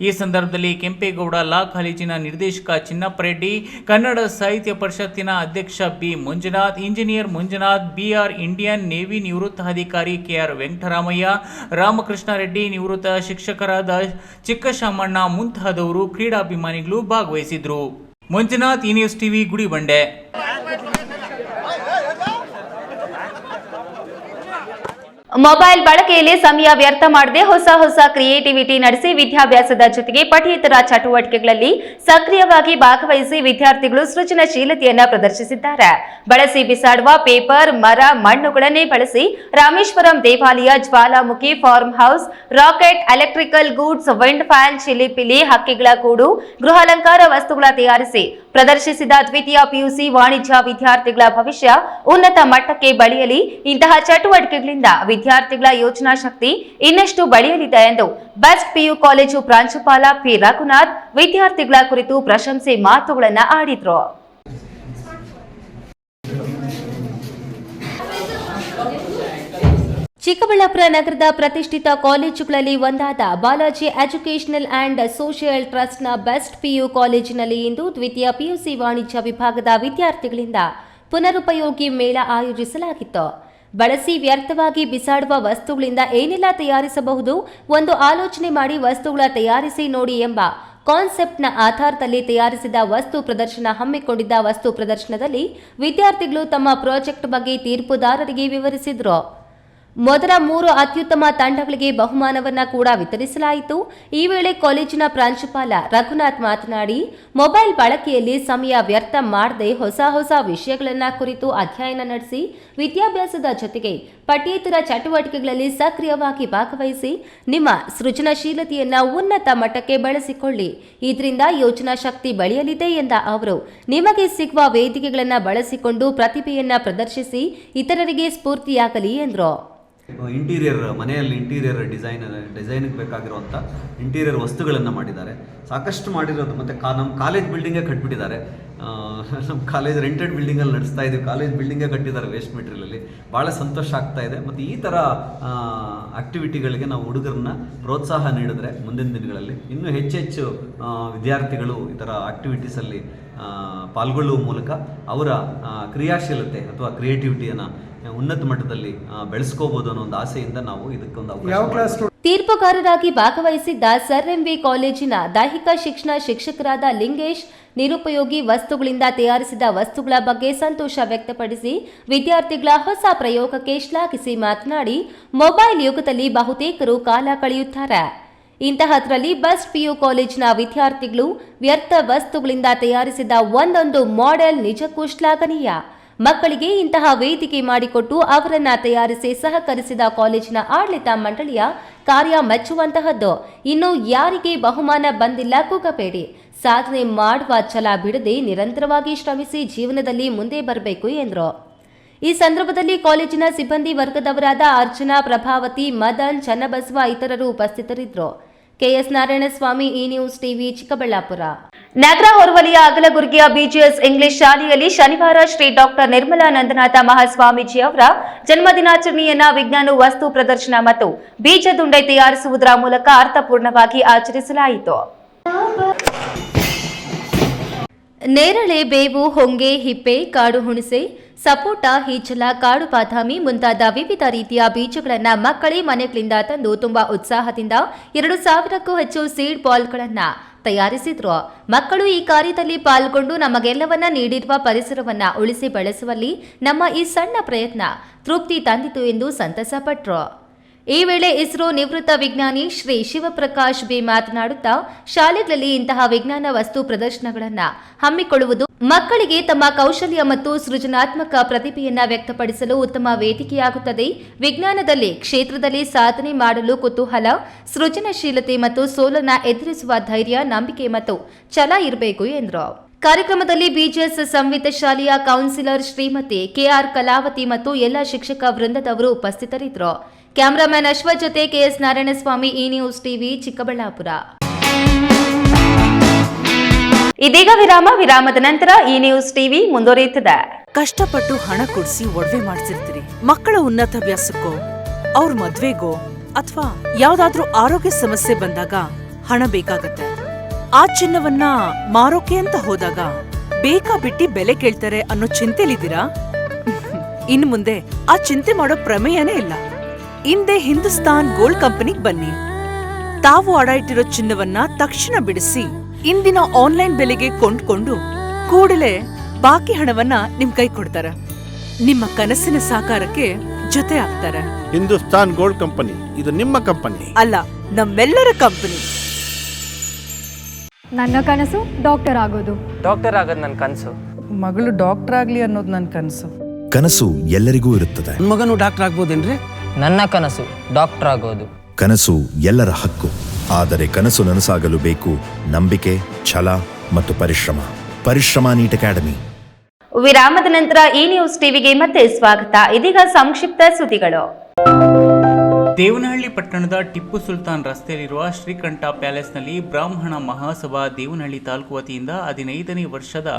ಈ ಸಂದರ್ಭದಲ್ಲಿ ಕೆಂಪೇಗೌಡ ಲಾ ಕಾಲೇಜಿನ ನಿರ್ದೇಶಕ ಚಿನ್ನಪ್ಪ ರೆಡ್ಡಿ ಕನ್ನಡ ಸಾಹಿತ್ಯ ಪರಿಷತ್ತಿನ ಅಧ್ಯಕ್ಷ B Manjunath, engineer Manjunath, BR Indian navy ನಿವೃತ್ತ ಅಧಿಕಾರಿ ಕೆಆರ್ ವೆಂಕಟರಾಮಯ್ಯ ರಾಮಕೃಷ್ಣ ರೆಡ್ಡಿ ನಿವೃತ್ತ ಶಿಕ್ಷಕರಾದ ಚಿಕ್ಕಶಾಮಣ್ಣ ಮುಂತಾದವರು ಕ್ರೀಡಾಭಿಮಾನಿಗಳು ಭಾಗವಹಿಸಿದ್ರು. ಮಂಜುನಾಥ್ ಈ ನ್ಯೂಸ್ ಟಿವಿ, ಗುಡಿಬಂಡೆ. ಮೊಬೈಲ್ ಬಳಕೆಯಲ್ಲಿ ಸಮಯ ವ್ಯರ್ಥ ಮಾಡದೆ ಹೊಸ ಹೊಸ ಕ್ರಿಯೇಟಿವಿಟಿ ನಡೆಸಿ ವಿದ್ಯಾಭ್ಯಾಸದ ಜೊತೆಗೆ ಪಠ್ಯೇತರ ಚಟುವಟಿಕೆಗಳಲ್ಲಿ ಸಕ್ರಿಯವಾಗಿ ಭಾಗವಹಿಸಿ ವಿದ್ಯಾರ್ಥಿಗಳು ಸೃಜನಶೀಲತೆಯನ್ನು ಪ್ರದರ್ಶಿಸಿದ್ದಾರೆ. ಬಳಸಿ ಬಿಸಾಡುವ ಪೇಪರ್, ಮರ, ಮಣ್ಣುಗಳನ್ನೇ ಬಳಸಿ ರಾಮೇಶ್ವರಂ ದೇವಾಲಯ, ಜ್ವಾಲಾಮುಖಿ farm house, rocket, electrical goods, wind fan, ಚಿಲಿಪಿಲಿ, ಹಕ್ಕಿಗಳ ಕೂಡು ಗೃಹಾಲಂಕಾರ ವಸ್ತುಗಳ ತಯಾರಿಸಿ ಪ್ರದರ್ಶಿಸಿದ ದ್ವಿತೀಯ ಪಿಯುಸಿ ವಾಣಿಜ್ಯ ವಿದ್ಯಾರ್ಥಿಗಳ ಭವಿಷ್ಯ ಉನ್ನತ ಮಟ್ಟಕ್ಕೆ ಬೆಳೆಯಲಿ. ಇಂತಹ ಚಟುವಟಿಕೆಗಳಿಂದ ವಿದ್ಯಾರ್ಥಿಗಳ ಯೋಚನಾ ಶಕ್ತಿ ಇನ್ನಷ್ಟು ಬೆಳೆಯಲಿದೆ ಎಂದು ಬೆಸ್ಟ್ ಪಿಯು ಕಾಲೇಜು ಪ್ರಾಂಶುಪಾಲ ಪಿ. ರಘುನಾಥ್ ವಿದ್ಯಾರ್ಥಿಗಳ ಕುರಿತು ಪ್ರಶಂಸೆ ಮಾತುಗಳನ್ನು ಆಡಿದ್ರು. ಚಿಕ್ಕಬಳ್ಳಾಪುರ ನಗರದ ಪ್ರತಿಷ್ಠಿತ ಕಾಲೇಜುಗಳಲ್ಲಿ ಒಂದಾದ ಬಾಲಾಜಿ ಎಜುಕೇಷನಲ್ ಅಂಡ್ ಸೋಷಿಯಲ್ ಟ್ರಸ್ಟ್ನ ಬೆಸ್ಟ್ ಪಿಯು ಕಾಲೇಜಿನಲ್ಲಿ ಇಂದು ದ್ವಿತೀಯ ಪಿಯುಸಿ ವಾಣಿಜ್ಯ ವಿಭಾಗದ ವಿದ್ಯಾರ್ಥಿಗಳಿಂದ ಪುನರುಪಯೋಗಿ ಮೇಳ ಆಯೋಜಿಸಲಾಗಿತ್ತು. ಬಳಸಿ ವ್ಯರ್ಥವಾಗಿ ಬಿಸಾಡುವ ವಸ್ತುಗಳಿಂದ ಏನೆಲ್ಲ ತಯಾರಿಸಬಹುದು? ಒಂದು ಆಲೋಚನೆ ಮಾಡಿ ವಸ್ತುಗಳ ತಯಾರಿಸಿ ನೋಡಿ ಎಂಬ ಕಾನ್ಸೆಪ್ಟ್ನ ಆಧಾರದಲ್ಲಿ ತಯಾರಿಸಿದ ವಸ್ತು ಪ್ರದರ್ಶನ ಹಮ್ಮಿಕೊಂಡಿದ್ದ ವಸ್ತು ಪ್ರದರ್ಶನದಲ್ಲಿ ವಿದ್ಯಾರ್ಥಿಗಳು ತಮ್ಮ ಪ್ರಾಜೆಕ್ಟ್ ಬಗ್ಗೆ ತೀರ್ಪುದಾರರಿಗೆ ವಿವರಿಸಿದರು. ಮೊದಲ ಮೂರು ಅತ್ಯುತ್ತಮ ತಂಡಗಳಿಗೆ ಬಹುಮಾನವನ್ನ ಕೂಡ ವಿತರಿಸಲಾಯಿತು. ಈ ವೇಳೆ ಕಾಲೇಜಿನ ಪ್ರಾಂಶುಪಾಲ ರಘುನಾಥ್ ಮಾತನಾಡಿ, ಮೊಬೈಲ್ ಬಳಕೆಯಲ್ಲಿ ಸಮಯ ವ್ಯರ್ಥ ಮಾಡದೆ ಹೊಸ ಹೊಸ ವಿಷಯಗಳನ್ನ ಕುರಿತು ಅಧ್ಯಯನ ನಡೆಸಿ, ವಿದ್ಯಾಭ್ಯಾಸದ ಜೊತೆಗೆ ಪಠ್ಯೇತರ ಚಟುವಟಿಕೆಗಳಲ್ಲಿ ಸಕ್ರಿಯವಾಗಿ ಭಾಗವಹಿಸಿ, ನಿಮ್ಮ ಸೃಜನಶೀಲತೆಯನ್ನ ಉನ್ನತ ಮಟ್ಟಕ್ಕೆ ಬಳಸಿಕೊಳ್ಳಿ. ಇದರಿಂದ ಯೋಚನಾ ಶಕ್ತಿ ಬೆಳೆಯಲಿದೆ ಎಂದ ಅವರು, ನಿಮಗೆ ಸಿಗುವ ವೇದಿಕೆಗಳನ್ನು ಬಳಸಿಕೊಂಡು ಪ್ರತಿಭೆಯನ್ನ ಪ್ರದರ್ಶಿಸಿ, ಇತರರಿಗೆ ಸ್ಫೂರ್ತಿಯಾಗಲಿ ಎಂದರು. ಇಂಟೀರಿಯರ್, ಮನೆಯಲ್ಲಿ ಇಂಟೀರಿಯರ್ ಡಿಸೈನ್, ಡಿಸೈನ್ಗೆ ಬೇಕಾಗಿರುವಂಥ ಇಂಟೀರಿಯರ್ ವಸ್ತುಗಳನ್ನು ಮಾಡಿದ್ದಾರೆ. ಸಾಕಷ್ಟು ಮಾಡಿರೋದು ಮತ್ತು ಕಾ ನಮ್ಮ ಕಾಲೇಜ್ ಬಿಲ್ಡಿಂಗೇ ಕಟ್ಬಿಟ್ಟಿದ್ದಾರೆ. ನಮ್ಮ ಕಾಲೇಜ್ ರೆಂಟೆಡ್ ಬಿಲ್ಡಿಂಗಲ್ಲಿ ನಡೆಸ್ತಾ ಇದ್ದೀವಿ. ಕಾಲೇಜ್ ಬಿಲ್ಡಿಂಗೇ ಕಟ್ಟಿದ್ದಾರೆ ವೇಸ್ಟ್ ಮೆಟೀರಿಯಲಲ್ಲಿ. ಭಾಳ ಸಂತೋಷ ಆಗ್ತಾ ಇದೆ. ಮತ್ತು ಈ ಥರ ಆ್ಯಕ್ಟಿವಿಟಿಗಳಿಗೆ ನಾವು ಹುಡುಗರನ್ನ ಪ್ರೋತ್ಸಾಹ ನೀಡಿದ್ರೆ ಮುಂದಿನ ದಿನಗಳಲ್ಲಿ ಇನ್ನೂ ಹೆಚ್ಚೆಚ್ಚು ವಿದ್ಯಾರ್ಥಿಗಳು ಈ ಥರ ಆ್ಯಕ್ಟಿವಿಟೀಸಲ್ಲಿ ಪಾಲ್ಗೊಳ್ಳುವ ಮೂಲಕ ಅವರ ಕ್ರಿಯಾಶೀಲತೆ ಅಥವಾ ಕ್ರಿಯೇಟಿವಿಟಿಯನ್ನು ಉನ್ನತ ಮಟ್ಟದಲ್ಲಿ ಬೆಳೆಸ್ಕೋಬಹುದು ಅನ್ನೋ ಒಂದು ಆಸೆಯಿಂದ ನಾವು ಇದಕ್ಕೊಂದು ಅವಕಾಶ ತೀರ್ಪುಗಾರರಾಗಿ ಭಾಗವಹಿಸಿದ್ದ ಸರ್ ಎಂ ವಿ ಕಾಲೇಜಿನ ದೈಹಿಕ ಶಿಕ್ಷಣ ಶಿಕ್ಷಕರಾದ ಲಿಂಗೇಶ್ ನಿರುಪಯೋಗಿ ವಸ್ತುಗಳಿಂದ ತಯಾರಿಸಿದ ವಸ್ತುಗಳ ಬಗ್ಗೆ ಸಂತೋಷ ವ್ಯಕ್ತಪಡಿಸಿ ವಿದ್ಯಾರ್ಥಿಗಳ ಹೊಸ ಪ್ರಯೋಗಕ್ಕೆ ಶ್ಲಾಘಿಸಿ ಮಾತನಾಡಿ ಮೊಬೈಲ್ ಯುಗದಲ್ಲಿ ಬಹುತೇಕರು ಕಾಲ ಕಳೆಯುತ್ತಾರೆ. ಇಂತಹದ್ರಲ್ಲಿ ಬೆಸ್ಟ್ ಪಿಯು ಕಾಲೇಜಿನ ವಿದ್ಯಾರ್ಥಿಗಳು ವ್ಯರ್ಥ ವಸ್ತುಗಳಿಂದ ತಯಾರಿಸಿದ ಒಂದೊಂದು ಮಾಡೆಲ್ ನಿಜಕ್ಕೂ ಶ್ಲಾಘನೀಯ. ಮಕ್ಕಳಿಗೆ ಇಂತಹ ವೇದಿಕೆ ಮಾಡಿಕೊಟ್ಟು ಅವರನ್ನ ತಯಾರಿಸಿ ಸಹಕರಿಸಿದ ಕಾಲೇಜಿನ ಆಡಳಿತ ಮಂಡಳಿಯ ಕಾರ್ಯ ಮೆಚ್ಚುವಂತಹದ್ದು. ಇನ್ನು ಯಾರಿಗೆ ಬಹುಮಾನ ಬಂದಿಲ್ಲ ಕೂಗಬೇಡಿ. ಸಾಧನೆ ಮಾಡುವ ಛಲ ಬಿಡದೆ ನಿರಂತರವಾಗಿ ಶ್ರಮಿಸಿ ಜೀವನದಲ್ಲಿ ಮುಂದೆ ಬರಬೇಕು ಎಂದರು. ಈ ಸಂದರ್ಭದಲ್ಲಿ ಕಾಲೇಜಿನ ಸಿಬ್ಬಂದಿ ವರ್ಗದವರಾದ ಅರ್ಚನಾ ಪ್ರಭಾವತಿ, ಮದನ್, ಚನ್ನಬಸವ ಇತರರು ಉಪಸ್ಥಿತರಿದ್ದರು. ಕೆಎಸ್ ನಾರಾಯಣಸ್ವಾಮಿ ಈ ನ್ಯೂಸ್ ಟಿವಿ ಚಿಕ್ಕಬಳ್ಳಾಪುರ. ನಗರ ಹೊರವಲಿಯ ಅಗಲಗುರ್ಗಿಯ ಬಿಜಿಎಸ್ ಇಂಗ್ಲಿಷ್ ಶಾಲೆಯಲ್ಲಿ ಶನಿವಾರ ಶ್ರೀ ಡಾಕ್ಟರ್ ನಿರ್ಮಲಾ ನಂದನಾಥ ಮಹಾಸ್ವಾಮೀಜಿ ಅವರ ಜನ್ಮದಿನಾಚರಣೆಯನ್ನ ವಿಜ್ಞಾನ ವಸ್ತು ಪ್ರದರ್ಶನ ಮತ್ತು ಬೀಜದುಂಡೆ ತಯಾರಿಸುವುದರ ಮೂಲಕ ಅರ್ಥಪೂರ್ಣವಾಗಿ ಆಚರಿಸಲಾಯಿತು. ನೇರಳೆ ಬೇವು, ಹೊಂಗೆ, ಹಿಪ್ಪೆ, ಕಾಡು ಹುಣಸೆ, ಸಪೋಟ ಹೀಚಲ ಕಾಡು ಬಾದಾಮಿ ಮುಂತಾದ ವಿವಿಧ ರೀತಿಯ ಬೀಜಗಳನ್ನು ಮಕ್ಕಳೇ ಮನೆಗಳಿಂದ ತಂದು ತುಂಬಾ ಉತ್ಸಾಹದಿಂದ ಎರಡು ಸಾವಿರಕ್ಕೂ ಹೆಚ್ಚು ಸೀಡ್ ಬಾಲ್ಗಳನ್ನು ತಯಾರಿಸಿದ್ರು. ಮಕ್ಕಳು ಈ ಕಾರ್ಯದಲ್ಲಿ ಪಾಲ್ಗೊಂಡು ನಮಗೆಲ್ಲವನ್ನ ನೀಡಿರುವ ಪರಿಸರವನ್ನ ಉಳಿಸಿ ಬೆಳೆಸುವಲ್ಲಿ ನಮ್ಮ ಈ ಸಣ್ಣ ಪ್ರಯತ್ನ ತೃಪ್ತಿ ತಂದಿತು ಎಂದು ಸಂತಸಪಟ್ರು ಈ ವೇಳೆ ಇಸ್ರೋ ನಿವೃತ್ತ ವಿಜ್ಞಾನಿ ಶ್ರೀ ಶಿವಪ್ರಕಾಶ್ ಬಿ ಮಾತನಾಡುತ್ತಾ, ಶಾಲೆಗಳಲ್ಲಿ ಇಂತಹ ವಿಜ್ಞಾನ ವಸ್ತು ಪ್ರದರ್ಶನಗಳನ್ನು ಹಮ್ಮಿಕೊಳ್ಳುವುದು ಮಕ್ಕಳಿಗೆ ತಮ್ಮ ಕೌಶಲ್ಯ ಮತ್ತು ಸೃಜನಾತ್ಮಕ ಪ್ರತಿಭೆಯನ್ನ ವ್ಯಕ್ತಪಡಿಸಲು ಉತ್ತಮ ವೇದಿಕೆಯಾಗುತ್ತದೆ. ವಿಜ್ಞಾನದಲ್ಲಿ, ಕ್ಷೇತ್ರದಲ್ಲಿ ಸಾಧನೆ ಮಾಡಲು ಕುತೂಹಲ, ಸೃಜನಶೀಲತೆ ಮತ್ತು ಸೋಲನ್ನ ಎದುರಿಸುವ ಧೈರ್ಯ, ನಂಬಿಕೆ ಮತ್ತು ಛಲ ಇರಬೇಕು ಎಂದರು. ಕಾರ್ಯಕ್ರಮದಲ್ಲಿ ಬಿಜಿಎಸ್ ಸಂವಿತ ಶಾಲೆಯ ಕೌನ್ಸಿಲರ್ ಶ್ರೀಮತಿ ಕೆಆರ್ ಕಲಾವತಿ ಮತ್ತು ಎಲ್ಲ ಶಿಕ್ಷಕ ವೃಂದದವರು ಉಪಸ್ಥಿತರಿದ್ದರು. ಕ್ಯಾಮರಾಮ್ಯಾನ್ ಅಶ್ವ ಜೊತೆ KS Narayanaswamy E news TV Chikkaballapura. ಇದೀಗ ವಿರಾಮ, ವಿರಾಮದ ನಂತರ ಇ ನ್ಯೂಸ್ ಟಿವಿ ಮುಂದುವರಿಯುತ್ತದೆ. ಕಷ್ಟಪಟ್ಟು ಹಣ ಕೊಡಿಸಿ ಒಡವೆ ಮಾಡಿಸಿರ್ತೀರಿ ಮಕ್ಕಳ ಉನ್ನತಾಭ್ಯಾಸಕ್ಕೋ ಅವ್ರ ಮದ್ವೆಗೋ, ಅಥವಾ ಯಾವ್ದಾದ್ರೂ ಆರೋಗ್ಯ ಸಮಸ್ಯೆ ಬಂದಾಗ ಹಣ ಬೇಕಾಗತ್ತೆ. ಆ ಚಿನ್ನವನ್ನ ಮಾರೋಕೆ ಅಂತ ಹೋದಾಗ ಬೇಕಾ ಬಿಟ್ಟಿ ಬೆಲೆ ಕೇಳ್ತಾರೆ ಅನ್ನೋ ಚಿಂತೆಲಿದ್ದೀರಾ? ಇನ್ ಮುಂದೆ ಆ ಚಿಂತೆ ಮಾಡೋ ಪ್ರಮೇಯನೇ ಇಲ್ಲ. ಹಿಂದೆ ಹಿಂದೂಸ್ತಾನ್ ಗೋಲ್ಡ್ ಕಂಪನಿಗ್ ಬನ್ನಿ. ತಾವು ಅಡ ಇಟ್ಟಿರೋ ಚಿನ್ನವನ್ನ ತಕ್ಷಣ ಬಿಡಿಸಿ ಇಂದಿನ ಆನ್ಲೈನ್ ಬೆಲೆಗೆ ಕೊಂಡ್ಕೊಂಡು ಕೂಡಲೇ ಬಾಕಿ ಹಣವನ್ನ ನಿಮ್ ಕೈ ಕೊಡ್ತಾರ. ನಿಮ್ಮ ಕನಸಿನ ಸಾಕಾರಕ್ಕೆ ಜೊತೆ ಆಗ್ತಾರೆ. ಹಿಂದೂಸ್ತಾನ್ ಗೋಲ್ಡ್ ಕಂಪನಿ ಇದು ನಿಮ್ಮ ಕಂಪನಿ. ಅಲ್ಲ ನಮ್ಮೆಲ್ಲರ ಕಂಪನಿ. ನನ್ನ ಕನಸು ಡಾಕ್ಟರ್ ಆಗೋದು. ಡಾಕ್ಟರ್ ಆಗೋದು ನನ್ನ ಕನಸು. ಮಗಳು ಡಾಕ್ಟರ್ ಆಗಲಿ ಅನ್ನೋದು ನನ್ನ ಕನಸು. ಕನಸು ಎಲ್ಲರಿಗೂ ಇರುತ್ತದೆ. ಮಗನು ಡಾಕ್ಟರ್ ಆಗ್ಬೋದೇನ್ರಿ? ನನ್ನ ಕನಸು ಡಾಕ್ಟರ್ ಆಗೋದು. ಕನಸು ಎಲ್ಲರ ಹಕ್ಕು. ಆದರೆ ಕನಸು ನನಸಾಗಲು ಬೇಕು ನಂಬಿಕೆ ಛಲ ಮತ್ತು ಪರಿಶ್ರಮ. ಪರಿಶ್ರಮ ನೀಟ್ ಅಕಾಡೆಮಿ. ವಿರಾಮದ ನಂತರ ಈ ನ್ಯೂಸ್ ಟಿವಿಗೆ ಮತ್ತೆ ಸ್ವಾಗತ. ಇದೀಗ ಸಂಕ್ಷಿಪ್ತ ಸುದ್ದಿಗಳು. ದೇವನಹಳ್ಳಿ ಪಟ್ಟಣದ ಟಿಪ್ಪು ಸುಲ್ತಾನ್ ರಸ್ತೆಯಲ್ಲಿರುವ ಶ್ರೀಕಂಠ ಪ್ಯಾಲೇಸ್ನಲ್ಲಿ ಬ್ರಾಹ್ಮಣ ಮಹಾಸಭಾ ದೇವನಹಳ್ಳಿ ತಾಲೂಕು ವತಿಯಿಂದ ಹದಿನೈದನೇ ವರ್ಷದ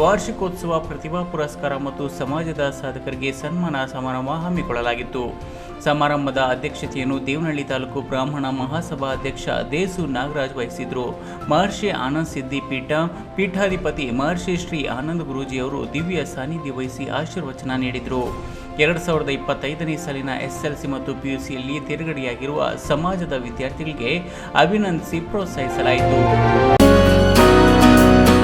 ವಾರ್ಷಿಕೋತ್ಸವ ಪ್ರತಿಭಾ ಪುರಸ್ಕಾರ ಮತ್ತು ಸಮಾಜದ ಸಾಧಕರಿಗೆ ಸನ್ಮಾನ ಸಮಾರಂಭ ಹಮ್ಮಿಕೊಳ್ಳಲಾಗಿತ್ತು. ಸಮಾರಂಭದ ಅಧ್ಯಕ್ಷತೆಯನ್ನು ದೇವನಹಳ್ಳಿ ತಾಲೂಕು ಬ್ರಾಹ್ಮಣ ಮಹಾಸಭಾ ಅಧ್ಯಕ್ಷ ದೇಸು ನಾಗರಾಜ್ ವಹಿಸಿದ್ರು. ಮಹರ್ಷಿ ಆನಂದ್ ಸಿದ್ದಿ ಪೀಠ ಪೀಠಾಧಿಪತಿ ಮಹರ್ಷಿ ಶ್ರೀ ಆನಂದ್ ಗುರೂಜಿಯವರು ದಿವ್ಯ ಸಾನ್ನಿಧ್ಯ ವಹಿಸಿ ಆಶೀರ್ವಚನ ನೀಡಿದರು. ಎರಡು ಸಾವಿರದ ಇಪ್ಪತ್ತೈದನೇ ಸಾಲಿನ ಎಸ್ಎಲ್ಸಿ ಮತ್ತು ಪಿಯುಸಿಯಲ್ಲಿ ತಿರುಗಡೆಯಾಗಿರುವ ಸಮಾಜದ ವಿದ್ಯಾರ್ಥಿಗಳಿಗೆ ಅಭಿನಂದಿಸಿ ಪ್ರೋತ್ಸಾಹಿಸಲಾಯಿತು.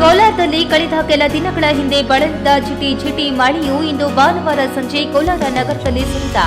ಕೋಲಾರದಲ್ಲಿ ಕಳೆದ ಕೆಲ ದಿನಗಳ ಹಿಂದೆ ಬಳಲಿದ ಜಿಟಿ ಜಿಟಿ ಮಳೆಯು ಇಂದು ಭಾನುವಾರ ಸಂಜೆ ಕೋಲಾರ ನಗರದಲ್ಲಿ ಸುರಿದ.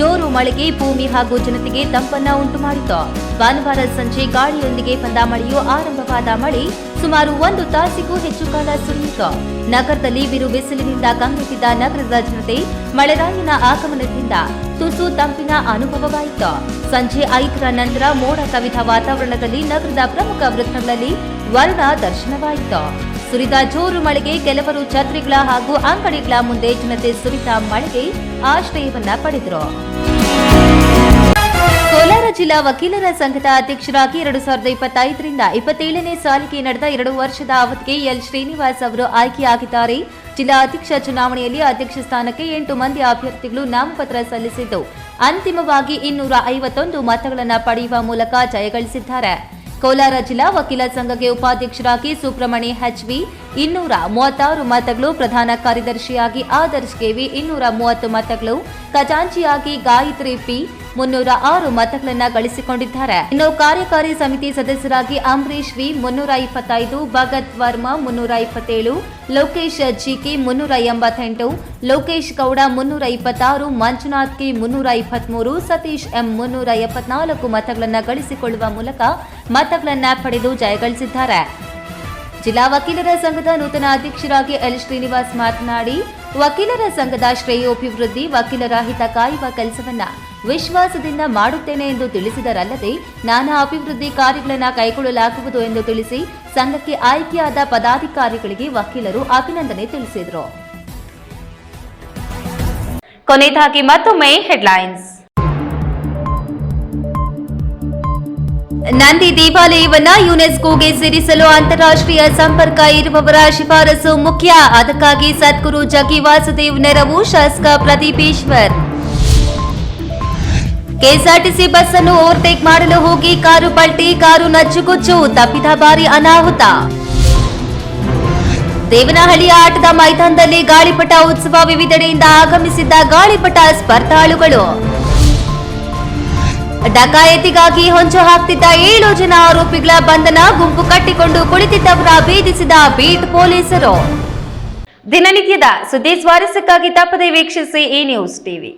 ಜೋರು ಮಳೆಗೆ ಭೂಮಿ ಹಾಗೂ ಜನತೆಗೆ ತಂಪನ್ನ ಉಂಟು ಮಾಡಿತು ಭಾನುವಾರ ಸಂಜೆ ಗಾಳಿಯೊಂದಿಗೆ ಬಂದ ಮಳೆಯು ಆರಂಭವಾದ ಮಳೆ ಸುಮಾರು ಒಂದು ತಾಸಿಗೂ ಹೆಚ್ಚು ಕಾಲ ಸುರಿಯಿತು ನಗರದಲ್ಲಿ ಬಿರು ಬಿಸಿಲಿನಿಂದ ಕಂಗೆಟ್ಟಿದ್ದ ನಗರದ ಜನತೆ ಮಳೆರಾಯಿನ ಆಗಮನದಿಂದ ತುಸು ತಂಪಿನ ಅನುಭವವಾಯಿತು. ಸಂಜೆ ಐದರ ನಂತರ ಮೋಡ ಕವಿದ ವಾತಾವರಣದಲ್ಲಿ ನಗರದ ಪ್ರಮುಖ ವೃತ್ತಗಳಲ್ಲಿ ವರುಣ ದರ್ಶನವಾಯಿತು. ಸುರಿದ ಜೋರು ಮಳೆಗೆ ಕೆಲವರು ಛತ್ರಿಗಳ ಹಾಗೂ ಅಂಗಡಿಗಳ ಮುಂದೆ ಜನತೆ ಸುರಿದ ಮಳೆಗೆ ಆಶ್ರಯವನ್ನ ಪಡೆದರು. ಕೋಲಾರ ಜಿಲ್ಲಾ ವಕೀಲರ ಸಂಘದ ಅಧ್ಯಕ್ಷರಾಗಿ ಎರಡು ಸಾವಿರದ ಇಪ್ಪತ್ತೈದರಿಂದ ಇಪ್ಪತ್ತೇಳನೇ ಸಾಲಿಗೆ ನಡೆದ ಎರಡು ವರ್ಷದ ಅವಧಿಗೆ ಎಲ್ ಶ್ರೀನಿವಾಸ್ ಅವರು ಆಯ್ಕೆಯಾಗಿದ್ದಾರೆ. ಜಿಲ್ಲಾ ಅಧ್ಯಕ್ಷ ಚುನಾವಣೆಯಲ್ಲಿ ಅಧ್ಯಕ್ಷ ಸ್ಥಾನಕ್ಕೆ ಎಂಟು ಮಂದಿ ಅಭ್ಯರ್ಥಿಗಳು ನಾಮಪತ್ರ ಸಲ್ಲಿಸಿದ್ದು, ಅಂತಿಮವಾಗಿ ಇನ್ನೂರ ಐವತ್ತೊಂದು ಮತಗಳನ್ನು ಪಡೆಯುವ ಮೂಲಕ ಜಯಗಳಿಸಿದ್ದಾರೆ. ಕೋಲಾರ ಜಿಲ್ಲಾ ವಕೀಲ ಸಂಘಕ್ಕೆ ಉಪಾಧ್ಯಕ್ಷರಾಗಿ ಸುಬ್ರಹ್ಮಣಿ ಹೆಚ್ವಿ ಇನ್ನೂರ ಮೂವತ್ತಾರು ಮತಗಳು ಪ್ರಧಾನ ಕಾರ್ಯದರ್ಶಿಯಾಗಿ ಆದರ್ಶ್ ಕೆವಿ ಇನ್ನೂರ ಮೂವತ್ತು ಮತಗಳು ಖಜಾಂಚಿಯಾಗಿ ಗಾಯತ್ರಿ ಪಿ ಮುನ್ನೂರ ಆರು ಮತಗಳನ್ನು ಗಳಿಸಿಕೊಂಡಿದ್ದಾರೆ. ಇನ್ನು ಕಾರ್ಯಕಾರಿ ಸಮಿತಿ ಸದಸ್ಯರಾಗಿ ಅಂಬರೀಶ್ ವಿ ಮುನ್ನೂರ ಇಪ್ಪತ್ತೈದು, ಭಗತ್ ವರ್ಮಾ ಮುನ್ನೂರ ಇಪ್ಪತ್ತೇಳು, ಲೋಕೇಶ್ ಜಿಕೆ ಮುನ್ನೂರ ಎಂಬತ್ತೆಂಟು, ಲೋಕೇಶ್ ಗೌಡ ಮುನ್ನೂರ ಇಪ್ಪತ್ತಾರು, ಮಂಜುನಾಥ್ ಕೆ ಮುನ್ನೂರ ಇಪ್ಪತ್ಮೂರು ಸತೀಶ್ ಎಂ ಮುನ್ನೂರ ಎಪ್ಪತ್ನಾಲ್ಕು ಮತಗಳನ್ನು ಗಳಿಸಿಕೊಳ್ಳುವ ಮೂಲಕ ಮತಗಳನ್ನು ಪಡೆದು ಜಯಗಳಿಸಿದ್ದಾರೆ. ಜಿಲ್ಲಾ ವಕೀಲರ ಸಂಘದ ನೂತನ ಅಧ್ಯಕ್ಷರಾಗಿ ಎಲ್ ಶ್ರೀನಿವಾಸ್ ಮಾತನಾಡಿ, ವಕೀಲರ ಸಂಘದ ಶ್ರೇಯೋಭಿವೃದ್ಧಿ ವಕೀಲರ ಹಿತ ಕಾಯುವ ಕೆಲಸವನ್ನ ವಿಶ್ವಾಸದಿಂದ ಮಾಡುತ್ತೇನೆ ಎಂದು ತಿಳಿಸಿದರಲ್ಲದೆ, ನಾನಾ ಅಭಿವೃದ್ಧಿ ಕಾರ್ಯಗಳನ್ನು ಕೈಗೊಳ್ಳಲಾಗುವುದು ಎಂದು ತಿಳಿಸಿ ಸಂಘಕ್ಕೆ ಆಯ್ಕೆಯಾದ ಪದಾಧಿಕಾರಿಗಳಿಗೆ ವಕೀಲರು ಅಭಿನಂದನೆ ತಿಳಿಸಿದರು. ಕೊನೆಯದಾಗಿ ಮತ್ತೊಮ್ಮೆ ಹೆಡ್ಲೈನ್ಸ್. ನಂದಿ ದೇವಾಲಯವನ್ನ ಯುನೆಸ್ಕೋಗೆ ಸೇರಿಸಲು ಅಂತಾರಾಷ್ಟ್ರೀಯ ಸಂಪರ್ಕ ಇರುವವರ ಶಿಫಾರಸು ಮುಖ್ಯ. ಅದಕ್ಕಾಗಿ ಸದ್ಗುರು ಜಗ್ಗಿ ವಾಸುದೇವ್ ನೆರವು ಶಾಸಕ ಪ್ರದೀಪೇಶ್ವರ್. ಕೆಎಸ್ಆರ್ಟಿಸಿ ಬಸ್ ಅನ್ನು ಓವರ್ಟೇಕ್ ಮಾಡಲು ಹೋಗಿ ಕಾರು ಪಲ್ಟಿ, ಕಾರು ನಚ್ಚುಗುಚ್ಚು, ತಪ್ಪಿದ ಬಾರಿ ಅನಾಹುತ. ದೇವನಹಳ್ಳಿಯ ಆಟದ ಮೈದಾನದಲ್ಲಿ ಗಾಳಿಪಟ ಉತ್ಸವ ವಿವಿಧೆಡೆಯಿಂದ ಆಗಮಿಸಿದ್ದ ಗಾಳಿಪಟ ಸ್ಪರ್ಧಾಳುಗಳು. ಡಕಾಯತಿಗಾಗಿ ಹೊಂಚು ಹಾಕ್ತಿದ್ದ ಏಳು ಜನ ಆರೋಪಿಗಳ ಬಂಧನ ಗುಂಪು ಕಟ್ಟಿಕೊಂಡು ಕುಳಿತಿದ್ದವರ ಭೇದಿಸಿದ ಬೀಟ್ ಪೊಲೀಸರು. ದಿನನಿತ್ಯದ ಸುದ್ದಿ ಸ್ವಾರಸ್ಯಕ್ಕಾಗಿ ತಪ್ಪದೆ ವೀಕ್ಷಿಸಿ ಈ ನ್ಯೂಸ್ ಟಿವಿ.